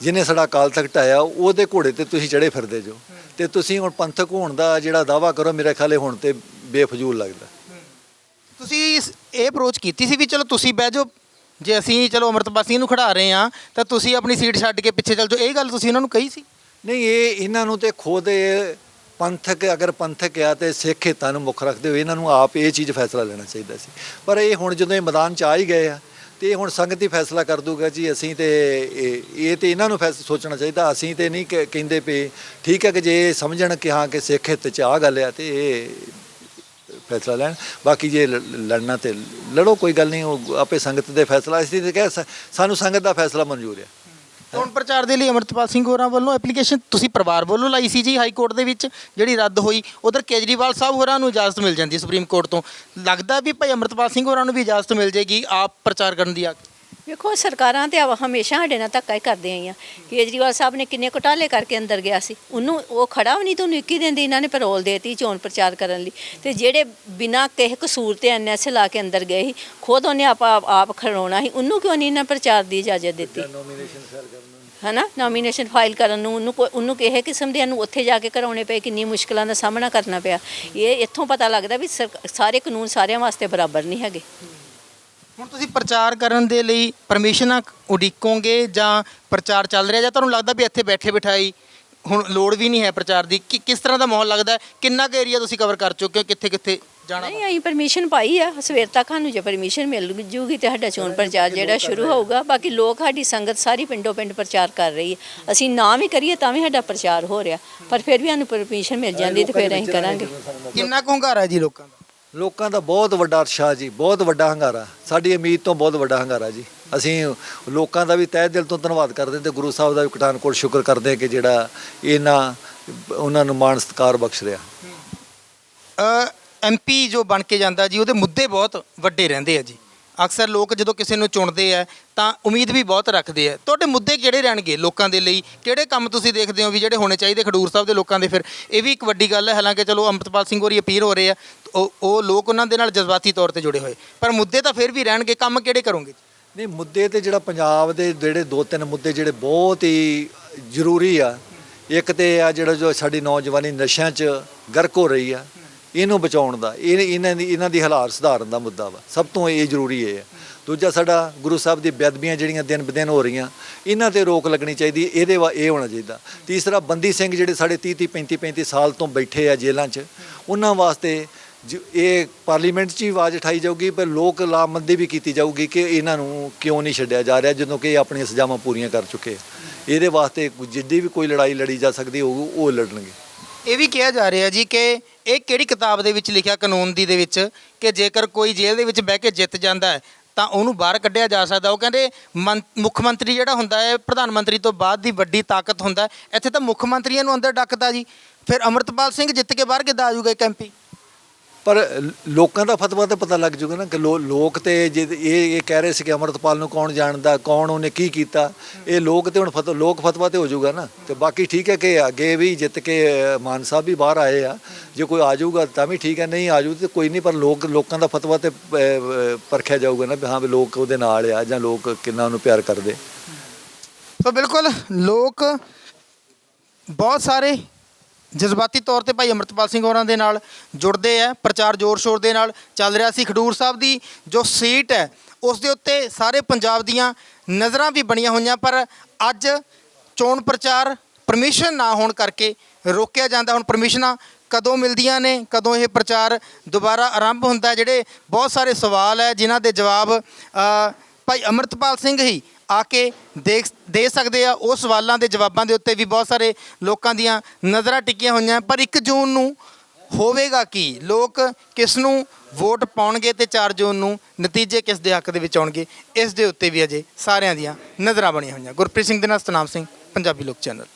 ਜਿਹਨੇ ਸਾਡਾ ਅਕਾਲ ਤਖਤ ਢਾਇਆ ਉਹਦੇ ਘੋੜੇ ਤੇ ਤੁਸੀਂ ਚੜੇ ਫਿਰਦੇ ਜੋ। ਤੇ ਤੁਸੀਂ ਹੁਣ ਪੰਥਕ ਹੋਣ ਦਾ ਜਿਹੜਾ ਦਾਵਾ ਕਰੋ ਮੇਰੇ ਖਿਆਲੇ ਹੁਣ ਤੇ ਬੇਫਜ਼ੂਲ ਲੱਗਦਾ। ਤੁਸੀਂ ਇਹ ਅਪਰੋਚ ਕੀਤੀ ਸੀ ਵੀ ਚਲੋ ਤੁਸੀਂ ਬਹਿ ਜਾਓ ਜੇ ਅਸੀਂ ਚਲੋ ਅਮਰਤਪਾਲ ਸਿੰਘ ਨੂੰ ਖੜਾ ਰਹੇ ਆ ਤਾਂ ਤੁਸੀਂ ਆਪਣੀ ਸੀਟ ਛੱਡ ਕੇ ਪਿੱਛੇ ਚੱਲ ਜਾਓ। ਇਹ ਗੱਲ ਤੁਸੀਂ ਉਹਨਾਂ ਨੂੰ ਕਹੀ ਸੀ? ਨਹੀਂ ਇਹ ਇਹਨਾਂ ਨੂੰ ਤੇ ਖੁਦ ਇਹ ਪੰਥਕ ਅਗਰ ਪੰਥਕ ਆ ਤੇ ਸਿੱਖ ਹਿੱਤਾਂ ਨੂੰ ਮੁੱਖ ਰੱਖਦੇ ਹੋਏ ਇਹਨਾਂ ਨੂੰ ਆਪ ਇਹ ਚੀਜ਼ ਫੈਸਲਾ ਲੈਣਾ ਚਾਹੀਦਾ ਸੀ। ਪਰ ਇਹ ਹੁਣ ਜਦੋਂ ਇਹ ਮੈਦਾਨ 'ਚ ਆ ਹੀ ਗਏ ਆ ਤੇ ਹੁਣ ਸੰਗਤ ਹੀ ਫੈਸਲਾ ਕਰ ਦੂਗਾ ਜੀ, ਅਸੀਂ ਤੇ ਇਹ ਇਹ ਤੇ ਇਹਨਾਂ ਨੂੰ ਫੈਸਲਾ ਸੋਚਣਾ ਚਾਹੀਦਾ, ਅਸੀਂ ਤੇ ਨਹੀਂ ਕ- ਕਹਿੰਦੇ ਪਏ। ਠੀਕ ਹੈ ਕਿ ਜੇ ਇਹ ਸਮਝਣ ਕਿ ਹਾਂ ਕਿ ਸਿੱਖ ਹਿੱਤ 'ਚ ਆ ਗੱਲ ਆ ਤੇ ਇਹ ਫੈਸਲਾ ਲੈਣ। ਬਾਕੀ ਜੇ ਲ- ਲੜਨਾ ਤੇ ਲੜੋ, ਕੋਈ ਗੱਲ ਨਹੀਂ, ਉਹ ਆਪੇ ਸੰਗਤ ਦੇ ਫੈਸਲਾ, ਅਸੀਂ ਤੇ ਕਹਿ ਸ- ਸਾਨੂੰ ਸੰਗਤ ਦਾ ਫੈਸਲਾ ਮਨਜ਼ੂਰ ਹੈ ਚੋਣ ਪ੍ਰਚਾਰ ਦੇ ਲਈ ਅਮਰਤਪਾਲ ਸਿੰਘ ਹੋਰਾਂ ਵੱਲੋਂ ਐਪਲੀਕੇਸ਼ਨ ਤੁਸੀਂ ਪਰਿਵਾਰ ਵੱਲੋਂ ਲਾਈ ਸੀ ਜੀ ਹਾਈ ਕੋਰਟ ਦੇ ਵਿੱਚ, ਜਿਹੜੀ ਰੱਦ ਹੋਈ, ਉਧਰ ਕੇਜਰੀਵਾਲ ਸਾਹਿਬ ਹੋਰਾਂ ਨੂੰ ਇਜਾਜ਼ਤ ਮਿਲ ਜਾਂਦੀ ਸੁਪਰੀਮ ਕੋਰਟ ਤੋਂ। ਲੱਗਦਾ ਵੀ ਭਾਈ ਅਮਰਤਪਾਲ ਸਿੰਘ ਹੋਰਾਂ ਨੂੰ ਵੀ ਇਜਾਜ਼ਤ ਮਿਲ ਜੇਗੀ ਆਪ ਪ੍ਰਚਾਰ ਕਰਨ ਦੀ ਆ ਵੇਖੋ ਸਰਕਾਰਾਂ ਤੇ ਆਵਾ ਹਮੇਸ਼ਾ ਸਾਡੇ ਨਾਲ ਧੱਕਾ ਹੀ ਕਰਦੇ ਆਈਆਂ। ਕੇਜਰੀਵਾਲ ਸਾਹਿਬ ਨੇ ਕਿੰਨੇ ਘੁਟਾਲੇ ਕਰਕੇ ਅੰਦਰ ਗਿਆ ਸੀ। ਉਹਨੂੰ ਉਹ ਖੜਾ ਵੀ ਨਹੀਂ ਤੁਹਾਨੂੰ ਇੱਕ ਦਿਨ ਦੀ ਇਹਨਾਂ ਨੇ ਪੈਰੋਲ ਦੇਤੀ ਚੋਣ ਪ੍ਰਚਾਰ ਕਰਨ ਲਈ। ਤੇ ਜਿਹੜੇ ਬਿਨਾਂ ਕਿਸੇ ਕਸੂਰ ਤੇ ਐਨਐਸ ਲਾ ਕੇ ਅੰਦਰ ਗਏ ਸੀ ਖੁਦ ਉਹਨੇ ਆਪ ਆਪ ਖੜਾਉਣਾ ਸੀ। ਉਹਨੂੰ ਕਿਉਂ ਨਹੀਂ ਇਹਨਾਂ ਪ੍ਰਚਾਰ ਦੀ ਇਜਾਜ਼ਤ ਦਿੱਤੀ? ਹਨਾ? ਨੋਮੀਨੇਸ਼ਨ ਫਾਈਲ ਕਰਨ ਨੂੰ ਉਹਨੂੰ ਕੋਈ- ਉਹਨੂੰ ਕਿਸੇ ਕਿਸਮ ਦੇ ਨੂੰ ਉੱਥੇ ਜਾ ਕੇ ਕਰਾਉਣੇ ਪਏ ਕਿੰਨੀ ਮੁਸ਼ਕਲਾਂ ਦਾ ਸਾਹਮਣਾ ਕਰਨਾ ਪਿਆ। ਇਹ ਇੱਥੋਂ ਪਤਾ ਲੱਗਦਾ ਵੀ ਸਾਰੇ ਕਾਨੂੰਨ ਸਾਰਿਆਂ ਵਾਸਤੇ ਬਰਾਬਰ ਨਹੀਂ ਹੈਗੇ। ਹੁਣ ਤੁਸੀਂ ਪ੍ਰਚਾਰ ਕਰਨ ਦੇ ਲਈ ਪਰਮਿਸ਼ਨਾਂ ਉਡੀਕੋਗੇ ਜਾਂ ਪ੍ਰਚਾਰ ਚੱਲ ਰਿਹਾ ਜਾਂ ਤੁਹਾਨੂੰ ਲੱਗਦਾ ਵੀ ਇੱਥੇ ਬੈਠੇ ਬਿਠਾਈ ਹੁਣ ਲੋੜ ਵੀ ਨਹੀਂ ਹੈ ਪ੍ਰਚਾਰ ਦੀ? ਕਿ ਕਿਸ ਤਰ੍ਹਾਂ ਦਾ ਮਾਹੌਲ ਲੱਗਦਾ ਹੈ? ਕਿੰਨਾ ਕੁ ਏਰੀਆ ਤੁਸੀਂ ਕਵਰ ਕਰ ਚੁੱਕੇ ਹੋ? ਕਿੱਥੇ ਕਿੱਥੇ ਜਾਣਾ ਨਹੀਂ ਅਸੀਂ ਪਰਮਿਸ਼ਨ ਪਾਈ ਆ। ਸਵੇਰ ਤੱਕ ਸਾਨੂੰ ਜੇ ਪਰਮਿਸ਼ਨ ਮਿਲ ਜੂਗੀ ਤੇ ਸਾਡਾ ਚੋਣ ਪ੍ਰਚਾਰ ਜਿਹੜਾ ਸ਼ੁਰੂ ਹੋਊਗਾ। ਬਾਕੀ ਲੋਕ ਸਾਡੀ ਸੰਗਤ ਸਾਰੀ ਪਿੰਡੋਂ ਪਿੰਡ ਪ੍ਰਚਾਰ ਕਰ ਰਹੀ ਹੈ। ਅਸੀਂ ਨਾ ਵੀ ਕਰੀਏ ਤਾਂ ਵੀ ਸਾਡਾ ਪ੍ਰਚਾਰ ਹੋ ਰਿਹਾ। ਪਰ ਫਿਰ ਵੀ ਸਾਨੂੰ ਪਰਮਿਸ਼ਨ ਮਿਲ ਜਾਂਦੀ ਤੇ ਫਿਰ ਅਸੀਂ ਕਰਾਂਗੇ। ਕਿੰਨਾ ਕੁ ਹੁੰਗਾਰਾ ਹੈ ਜੀ ਲੋਕਾਂ ਦਾ? ਲੋਕਾਂ ਦਾ ਬਹੁਤ ਵੱਡਾ ਉਤਸ਼ਾਹ ਜੀ, ਬਹੁਤ ਵੱਡਾ ਹੰਗਾਰਾ। ਸਾਡੀ ਉਮੀਦ ਤੋਂ ਬਹੁਤ ਵੱਡਾ ਹੰਗਾਰਾ ਜੀ। ਅਸੀਂ ਲੋਕਾਂ ਦਾ ਵੀ ਤਹਿ ਦਿਲ ਤੋਂ ਧੰਨਵਾਦ ਕਰਦੇ ਤੇ ਗੁਰੂ ਸਾਹਿਬ ਦਾ ਵੀ ਕਟਾਨਕੋਟ ਸ਼ੁਕਰ ਕਰਦੇ ਕਿ ਜਿਹੜਾ ਇਹਨਾਂ, ਉਹਨਾਂ ਨੂੰ ਮਾਣ ਸਤਿਕਾਰ ਬਖਸ਼ ਰਿਹਾ। ਐਮਪੀ ਜੋ ਬਣ ਕੇ ਜਾਂਦਾ ਜੀ, ਉਹਦੇ ਮੁੱਦੇ ਬਹੁਤ ਵੱਡੇ ਰਹਿੰਦੇ ਆ ਜੀ। ਅਕਸਰ ਲੋਕ ਜਦੋਂ ਕਿਸੇ ਨੂੰ ਚੁਣਦੇ ਆ ਤਾਂ ਉਮੀਦ ਵੀ ਬਹੁਤ ਰੱਖਦੇ ਆ। ਤੁਹਾਡੇ ਮੁੱਦੇ ਕਿਹੜੇ ਰਹਿਣਗੇ ਲੋਕਾਂ ਦੇ ਲਈ? ਕਿਹੜੇ ਕੰਮ ਤੁਸੀਂ ਦੇਖਦੇ ਹੋ ਵੀ ਜਿਹੜੇ ਹੋਣੇ ਚਾਹੀਦੇ ਖਡੂਰ ਸਾਹਿਬ ਦੇ ਲੋਕਾਂ ਦੇ? ਫਿਰ ਇਹ ਵੀ ਇੱਕ ਵੱਡੀ ਗੱਲ ਹੈ, ਹਾਲਾਂਕਿ ਚਲੋ ਅੰਮ੍ਰਿਤਪਾਲ ਸਿੰਘ ਹੋਰੀ ਅਪੀਲ ਹੋ ਰਹੇ ਆ। ਉਹ ਉਹ ਲੋਕ ਉਹਨਾਂ ਦੇ ਨਾਲ ਜਜ਼ਬਾਤੀ ਤੌਰ ਤੇ ਜੁੜੇ ਹੋਏ। ਪਰ ਮੁੱਦੇ ਤਾਂ ਫਿਰ ਵੀ ਰਹਿਣਗੇ, ਕੰਮ ਕਿਹੜੇ ਕਰੋਗੇ? ਨਹੀਂ, ਮੁੱਦੇ ਤੇ ਜਿਹੜਾ ਪੰਜਾਬ ਦੇ ਜਿਹੜੇ ਦੋ ਤਿੰਨ ਮੁੱਦੇ ਜਿਹੜੇ ਬਹੁਤ ਹੀ ਜ਼ਰੂਰੀ ਆ। ਇੱਕ ਤੇ ਆ ਜਿਹੜਾ ਜੋ ਸਾਡੀ ਨੌਜਵਾਨੀ ਨਸ਼ਿਆਂ 'ਚ ਗਰਕ ਹੋ ਰਹੀ ਆ, ਇਹਨੂੰ ਬਚਾਉਣ ਦਾ। ਇਹ, ਇਹਨਾਂ ਦੀ ਇਹਨਾਂ ਦੀ ਹਾਲਾਤ ਸੁਧਾਰਨ ਦਾ ਮੁੱਦਾ ਵਾ। ਸਭ ਤੋਂ ਇਹ ਜ਼ਰੂਰੀ ਇਹ ਹੈ ਦੂਜਾ ਸਾਡਾ ਗੁਰੂ ਸਾਹਿਬ ਦੀ ਬੇਅਦਬੀਆਂ ਜਿਹੜੀਆਂ ਦਿਨ ਬਦਿਨ ਹੋ ਰਹੀਆਂ, ਇਹਨਾਂ ਤੇ ਰੋਕ ਲੱਗਣੀ ਚਾਹੀਦੀ, ਇਹਦੇ ਵਾ ਇਹ ਹੋਣਾ ਚਾਹੀਦਾ। ਤੀਸਰਾ, ਬੰਦੀ ਸਿੰਘ ਜਿਹੜੇ ਸਾਡੇ 30 30 35 35 ਸਾਲ ਤੋਂ ਬੈਠੇ ਆ ਜੇਲ੍ਹਾਂ 'ਚ, ਉਹਨਾਂ ਵਾਸਤੇ ਜ- ਇਹ ਪਾਰਲੀਮੈਂਟ 'ਚ ਹੀ ਆਵਾਜ਼ ਉਠਾਈ ਜਾਊਗੀ, ਪਰ ਲੋਕ ਲਾਮਬੰਦੀ ਵੀ ਕੀਤੀ ਜਾਊਗੀ ਕਿ ਇਹਨਾਂ ਨੂੰ ਕਿਉਂ ਨਹੀਂ ਛੱਡਿਆ ਜਾ ਰਿਹਾ, ਜਦੋਂ ਕਿ ਇਹ ਆਪਣੀਆਂ ਸਜ਼ਾਵਾਂ ਪੂਰੀਆਂ ਕਰ ਚੁੱਕੇ ਇਹਦੇ ਵਾਸਤੇ ਜਿੱਦੀ ਵੀ ਕੋਈ ਲੜਾਈ ਲੜੀ ਜਾ ਸਕਦੀ ਹੋਊ ਉਹ ਲੜਨਗੇ। ਇਹ ਵੀ ਕਿਹਾ ਜਾ ਰਿਹਾ ਜੀ ਕਿ ਇਹ ਕਿਹੜੀ ਕਿਤਾਬ ਦੇ ਵਿੱਚ ਲਿਖਿਆ ਕਾਨੂੰਨ ਦੀ ਦੇ ਵਿੱਚ ਕਿ ਜੇਕਰ ਕੋਈ ਜੇਲ੍ਹ ਦੇ ਵਿੱਚ ਬਹਿ ਕੇ ਜਿੱਤ ਜਾਂਦਾ ਹੈ ਤਾਂ ਉਹਨੂੰ ਬਾਹਰ ਕੱਢਿਆ ਜਾ ਸਕਦਾ। ਉਹ ਕਹਿੰਦੇ, ਮੰ- ਮੁੱਖ ਮੰਤਰੀ ਜਿਹੜਾ ਹੁੰਦਾ ਹੈ, ਪ੍ਰਧਾਨ ਮੰਤਰੀ ਤੋਂ ਬਾਅਦ ਦੀ ਵੱਡੀ ਤਾਕਤ ਹੁੰਦਾ ਹੈ। ਇੱਥੇ ਤਾਂ ਮੁੱਖ ਮੰਤਰੀਆਂ ਨੂੰ ਅੰਦਰ ਡੱਕਦਾ ਜੀ। ਫਿਰ ਅਮਰਤਪਾਲ ਸਿੰਘ ਜਿੱਤ ਕੇ ਬਾਹਰ ਕਿੱਦਾਂ ਆ ਜਾਊਗਾ ਇੱਕ ਐਮਪੀ ਪਰ ਲੋਕਾਂ ਦਾ ਫਤਵਾ ਤਾਂ ਪਤਾ ਲੱਗ ਜੂਗਾ ਨਾ ਕਿ ਲੋ- ਲੋਕ ਤੇ ਜੇ ਇਹ ਇਹ ਕਹਿ ਰਹੇ ਸੀ ਕਿ ਅਮਰਤਪਾਲ ਨੂੰ ਕੌਣ ਜਾਣਦਾ, ਕੌਣ ਉਹਨੇ ਕੀ ਕੀਤਾ, ਇਹ ਲੋਕ ਤੇ ਹੁਣ ਫਤਵਾ ਲੋਕ ਫਤਵਾ ਤੇ ਹੋ ਜਾਊਗਾ ਨਾ। ਤੇ ਬਾਕੀ ਠੀਕ ਹੈ ਕਿ ਅੱਗੇ ਵੀ ਜਿੱਤ ਕੇ ਮਾਨ ਸਾਹਿਬ ਵੀ ਬਾਹਰ ਆਏ ਆ। ਜੇ ਕੋਈ ਆ ਜਾਊਗਾ ਤਾਂ ਵੀ ਠੀਕ ਹੈ, ਨਹੀਂ ਆ ਜਾਊ ਤੇ ਕੋਈ ਨਹੀਂ, ਪਰ ਲੋਕ, ਲੋਕਾਂ ਦਾ ਫਤਵਾ ਤੇ ਪਰਖਿਆ ਜਾਊਗਾ ਨਾ ਵੀ ਹਾਂ ਵੀ ਲੋਕ ਉਹਦੇ ਨਾਲ ਆ ਜਾਂ ਲੋਕ ਕਿੰਨਾ ਉਹਨੂੰ ਪਿਆਰ ਕਰਦੇ। ਸੋ ਬਿਲਕੁਲ ਲੋਕ ਬਹੁਤ ਸਾਰੇ ਜਜ਼ਬਾਤੀ ਤੌਰ ਤੇ ਭਾਈ ਅਮਰਤਪਾਲ ਸਿੰਘ ਹੋਰਾਂ ਦੇ ਨਾਲ ਜੁੜਦੇ ਆ, ਪ੍ਰਚਾਰ ਜ਼ੋਰ ਸ਼ੋਰ ਦੇ ਨਾਲ ਚੱਲ ਰਿਹਾ ਸੀ। ਖਡੂਰ ਸਾਹਿਬ ਦੀ ਜੋ ਸੀਟ ਹੈ, ਉਸ ਦੇ ਉੱਤੇ ਸਾਰੇ ਪੰਜਾਬ ਦੀਆਂ ਨਜ਼ਰਾਂ ਵੀ ਬਣੀਆਂ ਹੋਈਆਂ, ਪਰ ਅੱਜ ਚੋਣ ਪ੍ਰਚਾਰ ਪਰਮਿਸ਼ਨ ਨਾ ਹੋਣ ਕਰਕੇ ਰੋਕਿਆ ਜਾਂਦਾ। ਹੁਣ ਪਰਮਿਸ਼ਨਾਂ ਕਦੋਂ ਮਿਲਦੀਆਂ ਨੇ, ਕਦੋਂ ਇਹ ਪ੍ਰਚਾਰ ਦੁਬਾਰਾ ਆਰੰਭ ਹੁੰਦਾ ਜਿਹੜੇ ਬਹੁਤ ਸਾਰੇ ਸਵਾਲ ਹੈ, ਜਿਨ੍ਹਾਂ ਦੇ ਜਵਾਬ ਭਾਈ ਅਮਰਤਪਾਲ ਸਿੰਘ ਹੀ ਆ ਕੇ ਦੇਖ, ਦੇ ਸਕਦੇ ਆ। ਉਹ ਸਵਾਲਾਂ ਦੇ ਜਵਾਬਾਂ ਦੇ ਉੱਤੇ ਵੀ ਬਹੁਤ ਸਾਰੇ ਲੋਕਾਂ ਦੀਆਂ ਨਜ਼ਰਾਂ ਟਿਕੀਆਂ ਹੋਈਆਂ। ਪਰ 1 ਜੂਨ ਨੂੰ ਹੋਵੇਗਾ ਕੀ? ਲੋਕ ਕਿਸ ਨੂੰ ਵੋਟ ਪਾਉਣਗੇ ਤੇ 4 ਜੂਨ ਨੂੰ ਨਤੀਜੇ ਕਿਸ ਦੇ ਹੱਕ ਦੇ ਵਿੱਚ ਆਉਣਗੇ, ਇਸ ਦੇ ਉੱਤੇ ਵੀ ਅਜੇ ਸਾਰਿਆਂ ਦੀਆਂ ਨਜ਼ਰਾਂ ਬਣੀਆਂ ਹੋਈਆਂ। ਗੁਰਪ੍ਰੀਤ ਸਿੰਘ ਦੇ ਨਾਲ ਸਤਨਾਮ ਸਿੰਘ, ਪੰਜਾਬੀ ਲੋਕ ਚੈਨਲ।